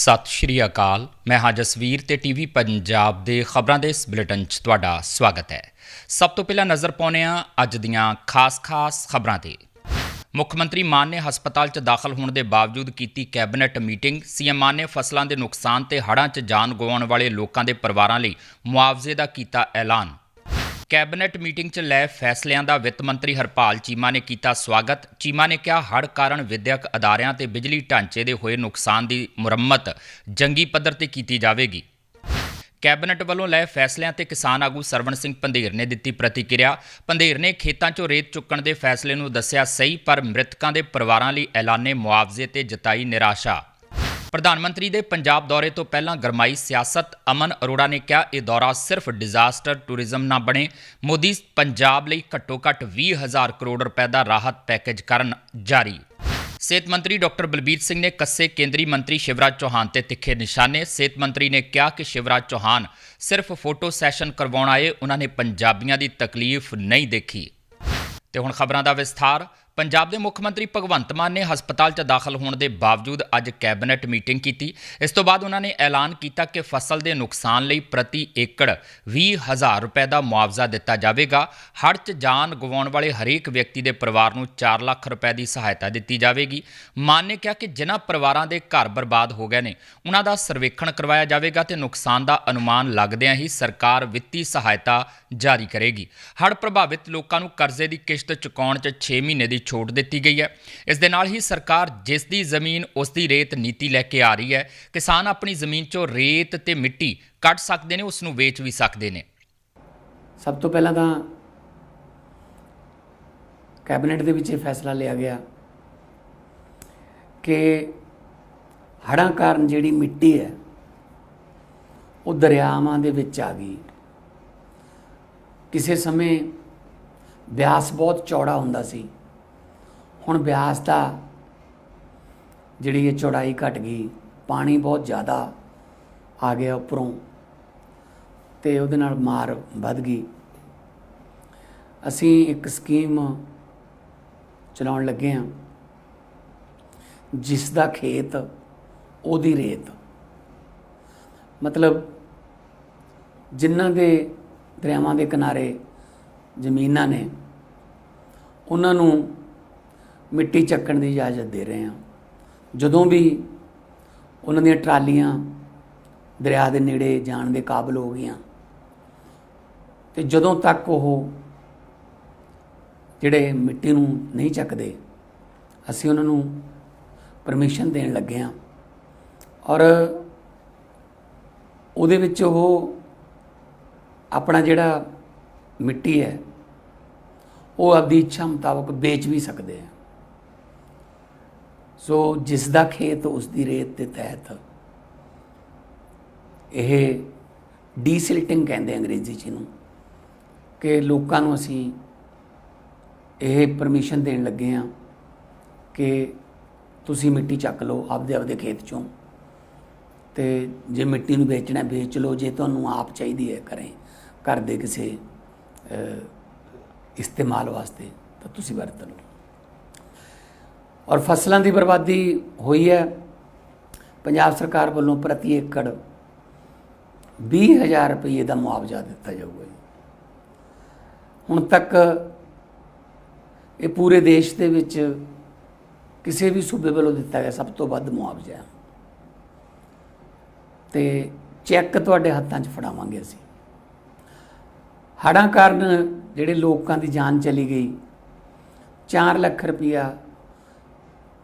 ਸਤਿ ਸ਼੍ਰੀ ਅਕਾਲ। ਮੈਂ ਹਾਂ ਜਸਵੀਰ ਤੇ ਟੀਵੀ ਪੰਜਾਬ ਦੇ ਖਬਰਾਂ ਦੇ ਇਸ ਬੁਲੇਟਿਨ 'ਚ ਤੁਹਾਡਾ ਸਵਾਗਤ ਹੈ। ਸਭ ਤੋਂ ਪਹਿਲਾਂ ਨਜ਼ਰ ਪਾਉਂਦੇ ਹਾਂ ਅੱਜ ਦੀਆਂ ਖਾਸ-ਖਾਸ ਖਬਰਾਂ ਤੇ। ਮੁੱਖ ਮੰਤਰੀ ਮਾਨ ਨੇ ਹਸਪਤਾਲ 'ਚ ਦਾਖਲ ਹੋਣ ਦੇ ਬਾਵਜੂਦ ਕੀਤੀ ਕੈਬਨਿਟ ਮੀਟਿੰਗ। ਸੀਐਮ ਮਾਨ ਨੇ ਫਸਲਾਂ ਦੇ ਨੁਕਸਾਨ ਤੇ ਹੜ੍ਹਾਂ 'ਚ ਜਾਨ ਗਵਾਉਣ ਵਾਲੇ ਲੋਕਾਂ ਦੇ ਪਰਿਵਾਰਾਂ ਲਈ ਮੁਆਵਜ਼ੇ ਦਾ ਕੀਤਾ ਐਲਾਨ। ਕੈਬਨਿਟ ਮੀਟਿੰਗ 'ਚ ਲੈ ਫੈਸਲਿਆਂ ਦਾ ਵਿੱਤ ਮੰਤਰੀ ਹਰਪਾਲ ਚੀਮਾ ਨੇ ਕੀਤਾ ਸਵਾਗਤ। ਚੀਮਾ ਨੇ ਕਿਹਾ, ਹੜ੍ਹ ਕਾਰਨ ਵਿਦਿਅਕ ਅਦਾਰਿਆਂ ਤੇ ਬਿਜਲੀ ਢਾਂਚੇ ਦੇ ਹੋਏ ਨੁਕਸਾਨ ਦੀ ਮੁਰੰਮਤ ਜੰਗੀ ਪੱਧਰ ਤੇ ਕੀਤੀ ਜਾਵੇਗੀ। ਕੈਬਨਿਟ ਵੱਲੋਂ ਲਏ ਫੈਸਲਿਆਂ ਤੇ ਕਿਸਾਨ ਆਗੂ ਸਰਵਣ ਸਿੰਘ ਪੰਧੇਰ ਨੇ ਦਿੱਤੀ ਪ੍ਰਤੀਕਿਰਿਆ। ਪੰਧੇਰ ਨੇ ਖੇਤਾਂ 'ਚੋਂ ਰੇਤ ਚੁੱਕਣ ਦੇ ਫੈਸਲੇ ਨੂੰ ਦੱਸਿਆ ਸਹੀ, ਪਰ ਮ੍ਰਿਤਕਾਂ ਦੇ ਪਰਿਵਾਰਾਂ ਲਈ ਐਲਾਨੇ ਮੁਆਵਜ਼ੇ ਤੇ ਜਤਾਈ ਨਿਰਾਸ਼ਾ। ਪ੍ਰਧਾਨ ਮੰਤਰੀ ਦੇ ਪੰਜਾਬ ਦੌਰੇ ਤੋਂ ਪਹਿਲਾਂ ਗਰਮਾਈ, ਸਿਆਸਤ, ਅਮਨ ਅਰੋੜਾ ਨੇ ਕਿਹਾ, ਇਹ ਦੌਰਾ ਸਿਰਫ ਡਿਜ਼ਾਸਟਰ ਟੂਰਿਜ਼ਮ ਨਾ ਬਣੇ। ਮੋਦੀ ਪੰਜਾਬ ਲਈ ਘੱਟੋ-ਘੱਟ 20000 ਕਰੋੜ ਰੁਪਏ ਦਾ ਰਾਹਤ ਪੈਕੇਜ ਕਰਨ ਜਾਰੀ। ਸਿਹਤ ਮੰਤਰੀ ਡਾਕਟਰ ਬਲਬੀਰ ਸਿੰਘ ਨੇ ਕੱਸੇ ਕੇਂਦਰੀ ਮੰਤਰੀ ਸ਼ਿਵਰਾਜ ਚੌਹਾਨ ਤੇ ਤਿੱਖੇ ਨਿਸ਼ਾਨੇ। ਸਿਹਤ ਮੰਤਰੀ ਨੇ ਕਿਹਾ ਕਿ ਸ਼ਿਵਰਾਜ ਚੌਹਾਨ ਸਿਰਫ ਫੋਟੋ ਸੈਸ਼ਨ ਕਰਵਾਉਣ ਆਏ, ਉਹਨਾਂ ਨੇ ਪੰਜਾਬੀਆਂ ਦੀ ਤਕਲੀਫ ਨਹੀਂ ਦੇਖੀ। ਤੇ ਹੁਣ ਖਬਰਾਂ ਦਾ ਵਿਸਥਾਰ। ਪੰਜਾਬ ਦੇ ਮੁੱਖ ਮੰਤਰੀ ਭਗਵੰਤ ਮਾਨ ਨੇ ਹਸਪਤਾਲ 'ਚ ਦਾਖਲ ਹੋਣ ਦੇ ਬਾਵਜੂਦ ਅੱਜ ਕੈਬਨਿਟ ਮੀਟਿੰਗ ਕੀਤੀ। ਇਸ ਤੋਂ ਬਾਅਦ ਉਹਨਾਂ ਨੇ ਐਲਾਨ ਕੀਤਾ ਕਿ ਫਸਲ ਦੇ ਨੁਕਸਾਨ ਲਈ ਪ੍ਰਤੀ ਏਕੜ 20000 ਰੁਪਏ ਦਾ ਮੁਆਵਜ਼ਾ ਦਿੱਤਾ ਜਾਵੇਗਾ। ਹੜ੍ਹ 'ਚ ਜਾਨ ਗਵਾਉਣ ਵਾਲੇ ਹਰੇਕ ਵਿਅਕਤੀ ਦੇ ਪਰਿਵਾਰ ਨੂੰ 4 ਲੱਖ ਰੁਪਏ ਦੀ ਸਹਾਇਤਾ ਦਿੱਤੀ ਜਾਵੇਗੀ। ਮਾਨ ਨੇ ਕਿਹਾ ਕਿ ਜਿਨ੍ਹਾਂ ਪਰਿਵਾਰਾਂ ਦੇ ਘਰ ਬਰਬਾਦ ਹੋ ਗਏ ਨੇ, ਉਹਨਾਂ ਦਾ ਸਰਵੇਖਣ ਕਰਵਾਇਆ ਜਾਵੇਗਾ ਤੇ ਨੁਕਸਾਨ ਦਾ ਅਨੁਮਾਨ ਲੱਗਦਿਆਂ ਹੀ ਸਰਕਾਰ ਵਿੱਤੀ ਸਹਾਇਤਾ ਜਾਰੀ ਕਰੇਗੀ। ਹੜ੍ਹ ਪ੍ਰਭਾਵਿਤ ਲੋਕਾਂ ਨੂੰ ਕਰਜ਼ੇ ਦੀ ਕਿਸ਼ਤ ਚੁਕਾਉਣ 'ਚ 6 ਮਹੀਨੇ ਦੀ ਛੋਟ ਦਿੱਤੀ ਗਈ ਹੈ। ਇਸ ਦੇ ਨਾਲ ਹੀ ਸਰਕਾਰ ਜਿਸ ਦੀ ਜ਼ਮੀਨ, ਉਸ ਦੀ ਰੇਤ ਨੀਤੀ ਲੈ ਕੇ ਆ ਰਹੀ ਹੈ, ਕਿਸਾਨ ਆਪਣੀ ਜ਼ਮੀਨ 'ਚੋਂ ਰੇਤ ਤੇ ਮਿੱਟੀ ਕੱਢ ਸਕਦੇ ਨੇ, ਉਸ ਨੂੰ ਵੇਚ ਵੀ ਸਕਦੇ ਨੇ। ਸਭ ਤੋਂ ਪਹਿਲਾਂ ਤਾਂ ਕੈਬਨਿਟ ਦੇ ਵਿੱਚ ਇਹ ਫੈਸਲਾ ਲਿਆ ਗਿਆ ਕਿ ਹੜ੍ਹਾਂ ਕਾਰਨ ਜਿਹੜੀ ਮਿੱਟੀ ਹੈ, ਉਹ ਦਰਿਆਵਾਂ ਦੇ ਵਿੱਚ ਆ ਗਈ। ਕਿਸੇ ਸਮੇਂ ਬਿਆਸ ਬਹੁਤ ਚੌੜਾ ਹੁੰਦਾ ਸੀ। ਹੁਣ ਬਿਆਸ ਦਾ ਜਿਹੜੀ ਇਹ ਚੌੜਾਈ ਘਟ ਗਈ, ਪਾਣੀ ਬਹੁਤ ਜ਼ਿਆਦਾ ਆ ਗਿਆ ਉੱਪਰੋਂ ਤੇ ਉਹਦੇ ਨਾਲ ਮਾਰ ਵੱਧ ਗਈ। ਅਸੀਂ ਇੱਕ ਸਕੀਮ ਚਲਾਉਣ ਲੱਗੇ ਹਾਂ, ਜਿਸ ਦਾ ਖੇਤ ਉਹਦੀ ਰੇਤ। ਮਤਲਬ ਜਿਨ੍ਹਾਂ ਦੇ ਦਰਿਆਵਾਂ ਦੇ ਕਿਨਾਰੇ ਜ਼ਮੀਨਾਂ ਨੇ, ਉਹਨਾਂ ਨੂੰ ਮਿੱਟੀ ਚੱਕਣ ਦੀ ਇਜਾਜ਼ਤ ਦੇ ਰਹੇ ਹਾਂ। ਜਦੋਂ ਵੀ ਉਹਨਾਂ ਦੀਆਂ ਟਰਾਲੀਆਂ ਦਰਿਆ ਦੇ ਨੇੜੇ ਜਾਣ ਦੇ ਕਾਬਲ ਹੋ ਗਈਆਂ, ਤੇ ਜਦੋਂ ਤੱਕ ਉਹ ਜਿਹੜੇ ਮਿੱਟੀ ਨੂੰ ਨਹੀਂ ਚੱਕਦੇ, ਅਸੀਂ ਉਹਨਾਂ ਨੂੰ ਪਰਮਿਸ਼ਨ ਦੇਣ ਲੱਗੇ ਹਾਂ। ਔਰ ਉਹਦੇ ਵਿੱਚ ਉਹ ਆਪਣਾ ਜਿਹੜਾ ਮਿੱਟੀ ਹੈ, ਉਹ ਆਪਦੀ ਇੱਛਾ ਮੁਤਾਬਕ ਵੇਚ ਵੀ ਸਕਦੇ ਆ। ਸੋ ਜਿਸ ਦਾ ਖੇਤ ਉਸ ਦੀ ਰੇਤ ਦੇ ਤਹਿਤ ਇਹ ਡੀਸਿਲਟਿੰਗ ਕਹਿੰਦੇ ਅੰਗਰੇਜ਼ੀ ਚ ਨੂੰ ਕਿ ਲੋਕਾਂ ਨੂੰ ਅਸੀਂ ਇਹ ਪਰਮਿਸ਼ਨ ਦੇਣ ਲੱਗੇ ਆ ਕਿ ਤੁਸੀਂ ਮਿੱਟੀ ਚੱਕ ਲਓ ਆਪਦੇ ਆਪਦੇ ਖੇਤ ਚੋਂ ਤੇ ਜੇ ਮਿੱਟੀ ਨੂੰ ਵੇਚਣਾ ਵੇਚ ਲਓ, ਜੇ ਤੁਹਾਨੂੰ ਆਪ ਚਾਹੀਦੀ ਹੈ ਕਰੇ ਘਰ ਦੇ ਕਿਸੇ ਇਸਤੇਮਾਲ ਵਾਸਤੇ ਤਾਂ ਤੁਸੀਂ ਵਰਤ ਲਓ। ਔਰ ਫਸਲਾਂ ਦੀ ਬਰਬਾਦੀ ਹੋਈ ਹੈ। ਪੰਜਾਬ ਸਰਕਾਰ ਵੱਲੋਂ ਪ੍ਰਤੀ ਏਕੜ 20000 ਰੁਪਏ ਦਾ ਮੁਆਵਜ਼ਾ ਦਿੱਤਾ ਜਾਊਗਾ ਜੀ। ਹੁਣ ਤੱਕ ਇਹ ਪੂਰੇ ਦੇਸ਼ ਦੇ ਵਿੱਚ ਕਿਸੇ ਵੀ ਸੂਬੇ ਵੱਲੋਂ ਦਿੱਤਾ ਗਿਆ ਸਭ ਤੋਂ ਵੱਧ ਮੁਆਵਜ਼ਾ ਹੈ। ਤੇ ਚੈੱਕ ਤੁਹਾਡੇ ਹੱਥਾਂ 'ਚ ਫੜਾਵਾਂਗੇ ਅਸੀਂ। ਹੜ੍ਹਾਂ ਕਾਰਨ ਜਿਹੜੇ ਲੋਕਾਂ ਦੀ ਜਾਨ ਚਲੀ ਗਈ 4 ਲੱਖ ਰੁਪਇਆ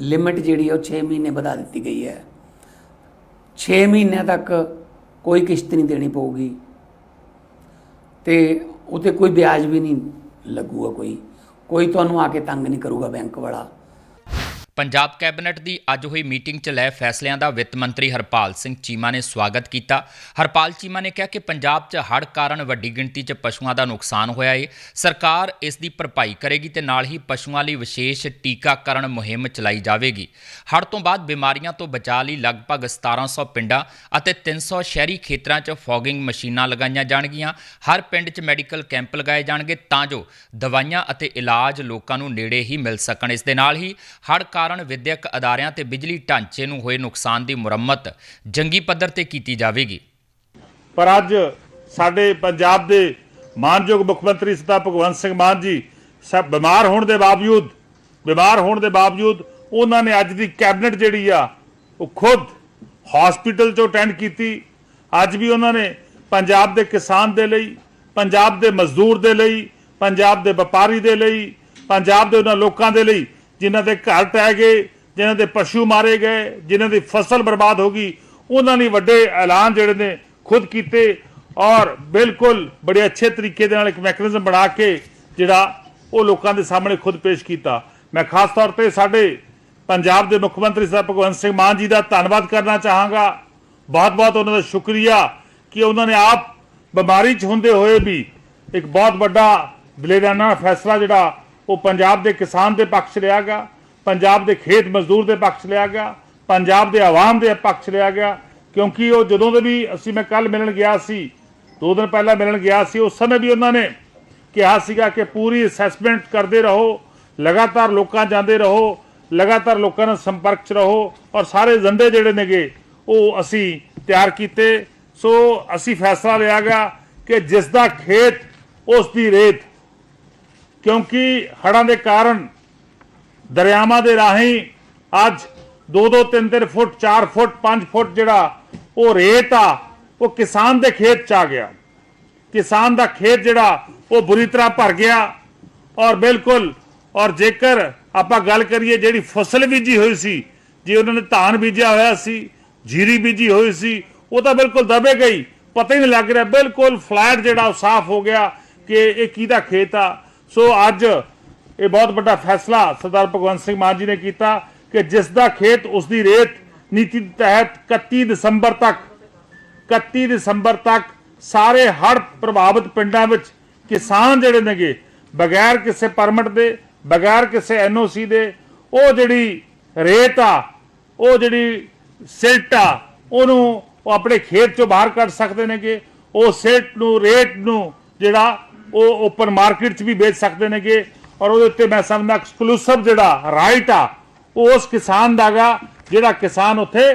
ਲਿਮਿਟ ਜਿਹੜੀ ਹੈ ਉਹ 6 ਮਹੀਨੇ ਵਧਾ ਦਿੱਤੀ ਗਈ ਹੈ। 6 ਮਹੀਨਿਆਂ ਤੱਕ ਕੋਈ ਕਿਸ਼ਤ ਨਹੀਂ ਦੇਣੀ ਪਊਗੀ। ਤੇ ਉਤੇ ਕੋਈ ਵਿਆਜ ਵੀ ਨਹੀਂ ਲੱਗੂਗਾ ਕੋਈ। ਕੋਈ ਤੁਹਾਨੂੰ ਆ ਕੇ ਤੰਗ ਨਹੀਂ ਕਰੂਗਾ ਬੈਂਕ ਵਾਲਾ। ਪੰਜਾਬ ਕੈਬਨਿਟ ਦੀ ਅੱਜ ਹੋਈ ਮੀਟਿੰਗ 'ਚ ਲਏ ਫੈਸਲਿਆਂ ਦਾ ਵਿੱਤ ਮੰਤਰੀ ਹਰਪਾਲ ਸਿੰਘ ਚੀਮਾ ਨੇ ਸਵਾਗਤ ਕੀਤਾ। ਹਰਪਾਲ ਚੀਮਾ ਨੇ ਕਿਹਾ ਕਿ ਪੰਜਾਬ 'ਚ ਹੜ੍ਹ ਕਾਰਨ ਵੱਡੀ ਗਿਣਤੀ 'ਚ ਪਸ਼ੂਆਂ ਦਾ ਨੁਕਸਾਨ ਹੋਇਆ ਏ। ਸਰਕਾਰ ਇਸ ਦੀ ਭਰਪਾਈ ਕਰੇਗੀ ਤੇ ਨਾਲ ਹੀ ਪਸ਼ੂਆਂ ਲਈ ਵਿਸ਼ੇਸ਼ ਟੀਕਾਕਰਨ ਮੁਹਿੰਮ ਚਲਾਈ ਜਾਵੇਗੀ। ਹੜ੍ਹ ਤੋਂ ਬਾਅਦ ਬਿਮਾਰੀਆਂ ਤੋਂ ਬਚਾਅ ਲਈ ਲਗਭਗ 1700 ਪਿੰਡਾਂ ਅਤੇ 300 ਸ਼ਹਿਰੀ ਖੇਤਰਾਂ 'ਚ ਫੌਗਿੰਗ ਮਸ਼ੀਨਾਂ ਲਗਾਈਆਂ ਜਾਣਗੀਆਂ। ਹਰ ਪਿੰਡ 'ਚ ਮੈਡੀਕਲ ਕੈਂਪ ਲਗਾਏ ਜਾਣਗੇ ਤਾਂ ਜੋ ਦਵਾਈਆਂ ਅਤੇ ਇਲਾਜ ਲੋਕਾਂ ਨੂੰ ਨੇੜੇ ਹੀ ਮਿਲ ਸਕਣ। ਇਸ ਦੇ ਨਾਲ ਹੀ ਹੜ੍ਹ ਕਾਰਨ ਵਿਦਿਅਕ ਅਦਾਰਿਆਂ ਤੇ ਬਿਜਲੀ ਢਾਂਚੇ ਨੂੰ ਹੋਏ ਨੁਕਸਾਨ ਦੀ ਮੁਰੰਮਤ ਜੰਗੀ ਪੱਧਰ ਤੇ ਕੀਤੀ ਜਾਵੇਗੀ। ਪਰ ਅੱਜ ਸਾਡੇ ਪੰਜਾਬ ਦੇ ਮਾਨਯੋਗ ਮੁੱਖ ਮੰਤਰੀ ਸਰਦਾਰ ਭਗਵੰਤ ਸਿੰਘ ਮਾਨ ਜੀ ਸਭ ਬਿਮਾਰ ਹੋਣ ਦੇ ਬਾਵਜੂਦ, ਬਿਮਾਰ ਹੋਣ ਦੇ ਬਾਵਜੂਦ ਉਹਨਾਂ ਨੇ ਅੱਜ ਦੀ ਕੈਬਨਿਟ ਜਿਹੜੀ ਆ, ਉਹ ਖੁਦ ਹਸਪੀਟਲ ਚੋਂ ਅਟੈਂਡ ਕੀਤੀ। ਅੱਜ ਵੀ ਉਹਨਾਂ ਨੇ ਪੰਜਾਬ ਦੇ ਕਿਸਾਨ ਦੇ ਲਈ, ਪੰਜਾਬ ਦੇ ਮਜ਼ਦੂਰ ਦੇ ਲਈ, ਪੰਜਾਬ ਦੇ ਵਪਾਰੀ ਦੇ ਲਈ, ਪੰਜਾਬ ਦੇ ਉਹਨਾਂ ਲੋਕਾਂ ਦੇ ਲਈ ਜਿਨ੍ਹਾਂ ਦੇ ਘਰ ਟਹਿ ਗਏ, ਜਿਨ੍ਹਾਂ ਦੇ ਪਸ਼ੂ ਮਾਰੇ ਗਏ, ਜਿਨ੍ਹਾਂ ਦੀ ਫਸਲ ਬਰਬਾਦ ਹੋ ਗਈ, ਉਹਨਾਂ ਨੇ ਵੱਡੇ ਐਲਾਨ ਜਿਹੜੇ ਨੇ ਖੁਦ ਕੀਤੇ ਔਰ ਬਿਲਕੁਲ ਬੜੇ ਅੱਛੇ ਤਰੀਕੇ ਦੇ ਨਾਲ ਇੱਕ ਮੈਕੈਨਿਜ਼ਮ ਬਣਾ ਕੇ ਜਿਹੜਾ ਉਹ ਲੋਕਾਂ ਦੇ ਸਾਹਮਣੇ ਖੁਦ ਪੇਸ਼ ਕੀਤਾ। ਮੈਂ ਖਾਸ ਤੌਰ ਤੇ ਸਾਡੇ ਪੰਜਾਬ ਦੇ ਮੁੱਖ ਮੰਤਰੀ ਸਾਹਿਬ ਭਗਵੰਤ ਸਿੰਘ ਮਾਨ ਜੀ ਦਾ ਧੰਨਵਾਦ ਕਰਨਾ ਚਾਹਾਂਗਾ। ਬਹੁਤ ਬਹੁਤ ਉਹਨਾਂ ਦਾ ਸ਼ੁਕਰੀਆ ਕਿ ਉਹਨਾਂ ਨੇ ਆਪ ਬਿਮਾਰੀ 'ਚ ਹੁੰਦੇ ਹੋਏ ਵੀ ਇੱਕ ਬਹੁਤ ਵੱਡਾ ਬਲੇਦਾਨਾ ਫੈਸਲਾ ਜਿਹੜਾ ਉਹ ਪੰਜਾਬ ਦੇ ਕਿਸਾਨ ਦੇ ਪੱਖ 'ਚ ਲਿਆ ਗਿਆ, ਪੰਜਾਬ ਦੇ ਖੇਤ ਮਜ਼ਦੂਰ ਦੇ ਪੱਖ 'ਚ ਲਿਆ ਗਿਆ, ਪੰਜਾਬ ਦੇ ਆਵਾਮ ਦੇ ਪੱਖ 'ਚ ਲਿਆ ਗਿਆ, ਕਿਉਂਕਿ ਉਹ ਜਦੋਂ ਦੇ ਵੀ ਅਸੀਂ ਮੈਂ ਕੱਲ ਮਿਲਣ ਗਿਆ ਸੀ, ਦੋ ਦਿਨ ਪਹਿਲਾਂ ਮਿਲਣ ਗਿਆ ਸੀ, ਉਸ ਸਮੇਂ ਵੀ ਉਹਨਾਂ ਨੇ ਕਿਹਾ ਸੀਗਾ ਕਿ ਪੂਰੀ ਅਸੈਸਮੈਂਟ ਕਰਦੇ ਰਹੋ, ਲਗਾਤਾਰ ਲੋਕਾਂ ਜਾਂਦੇ ਰਹੋ, ਲਗਾਤਾਰ ਲੋਕਾਂ ਨਾਲ ਸੰਪਰਕ 'ਚ ਰਹੋ ਔਰ ਸਾਰੇ ਏਜੰਡੇ ਜਿਹੜੇ ਨੇਗੇ ਉਹ ਅਸੀਂ ਤਿਆਰ ਕੀਤੇ। ਸੋ ਅਸੀਂ ਫੈਸਲਾ ਲਿਆ ਗਿਆ ਕਿ ਜਿਸ ਦਾ ਖੇਤ, ਉਸ ਦੀ ਰੇਤ ਕਿਉਂਕਿ ਹੜ੍ਹਾਂ ਦੇ ਕਾਰਨ ਦਰਿਆਵਾਂ ਦੇ ਰਾਹੀਂ ਅੱਜ 2-2 3-3 ਫੁੱਟ 4 ਫੁੱਟ 5 ਫੁੱਟ ਜਿਹੜਾ ਉਹ ਰੇਤ ਆ, ਉਹ ਕਿਸਾਨ ਦੇ ਖੇਤ ਚ ਆ ਗਿਆ। ਕਿਸਾਨ ਦਾ ਖੇਤ ਜਿਹੜਾ ਉਹ ਬੁਰੀ ਤਰ੍ਹਾਂ ਭਰ ਗਿਆ ਔਰ ਬਿਲਕੁਲ, ਔਰ ਜੇਕਰ ਆਪਾਂ ਗੱਲ ਕਰੀਏ ਜਿਹੜੀ ਫਸਲ ਬੀਜੀ ਹੋਈ ਸੀ, ਜੇ ਉਹਨਾਂ ਨੇ ਧਾਨ ਬੀਜਿਆ ਹੋਇਆ ਸੀ, ਜੀਰੀ ਬੀਜੀ ਹੋਈ ਸੀ, ਉਹ ਤਾਂ ਬਿਲਕੁਲ ਦਬੇ ਗਈ, ਪਤਾ ਹੀ ਨਹੀਂ ਲੱਗ ਰਿਹਾ, ਬਿਲਕੁਲ ਫਲੈਟ ਜਿਹੜਾ ਉਹ ਸਾਫ਼ ਹੋ ਗਿਆ ਕਿ ਇਹ ਕਿਹਦਾ ਖੇਤ ਆ ਸੋ ਅੱਜ ਇਹ ਬਹੁਤ ਵੱਡਾ ਫੈਸਲਾ ਸਰਦਾਰ ਭਗਵੰਤ ਸਿੰਘ ਮਾਨ ਜੀ ਨੇ ਕੀਤਾ ਕਿ ਜਿਸ ਦਾ ਖੇਤ ਉਸ ਦੀ ਰੇਤ ਨੀਤੀ ਦੇ ਤਹਿਤ 31 ਦਸੰਬਰ ਤੱਕ 31 ਦਸੰਬਰ ਤੱਕ ਸਾਰੇ ਹੜ੍ਹ ਪ੍ਰਭਾਵਿਤ ਪਿੰਡਾਂ ਵਿੱਚ ਕਿਸਾਨ ਜਿਹੜੇ ਨੇਗੇ, ਬਗੈਰ ਕਿਸੇ ਪਰਮਿਟ ਦੇ, ਬਗੈਰ ਕਿਸੇ ਐਨਓਸੀ ਦੇ, ਉਹ ਜਿਹੜੀ ਰੇਤ ਆ, ਉਹ ਜਿਹੜੀ ਸਿਲਟ ਆ, ਉਹਨੂੰ ਉਹ ਆਪਣੇ ਖੇਤ ਚੋਂ ਬਾਹਰ ਕੱਢ ਸਕਦੇ ਨੇਗੇ, ਉਹ ਸਿਲਟ ਨੂੰ, ਰੇਤ ਨੂੰ ਜਿਹੜਾ ਉਹ ਓਪਨ ਮਾਰਕੀਟ 'ਚ ਵੀ ਵੇਚ ਸਕਦੇ ਨੇਗੇ ਔਰ ਉਹਦੇ ਉੱਤੇ ਮੈਂ ਸਮਝਦਾ ਐਕਸਕਲੂਸਿਵ ਜਿਹੜਾ ਰਾਈਟ ਆ, ਉਹ ਉਸ ਕਿਸਾਨ ਦਾਗਾ ਜਿਹੜਾ ਕਿਸਾਨ ਉੱਥੇ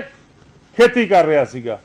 ਖੇਤੀ ਕਰ ਰਿਹਾ ਸੀਗਾ।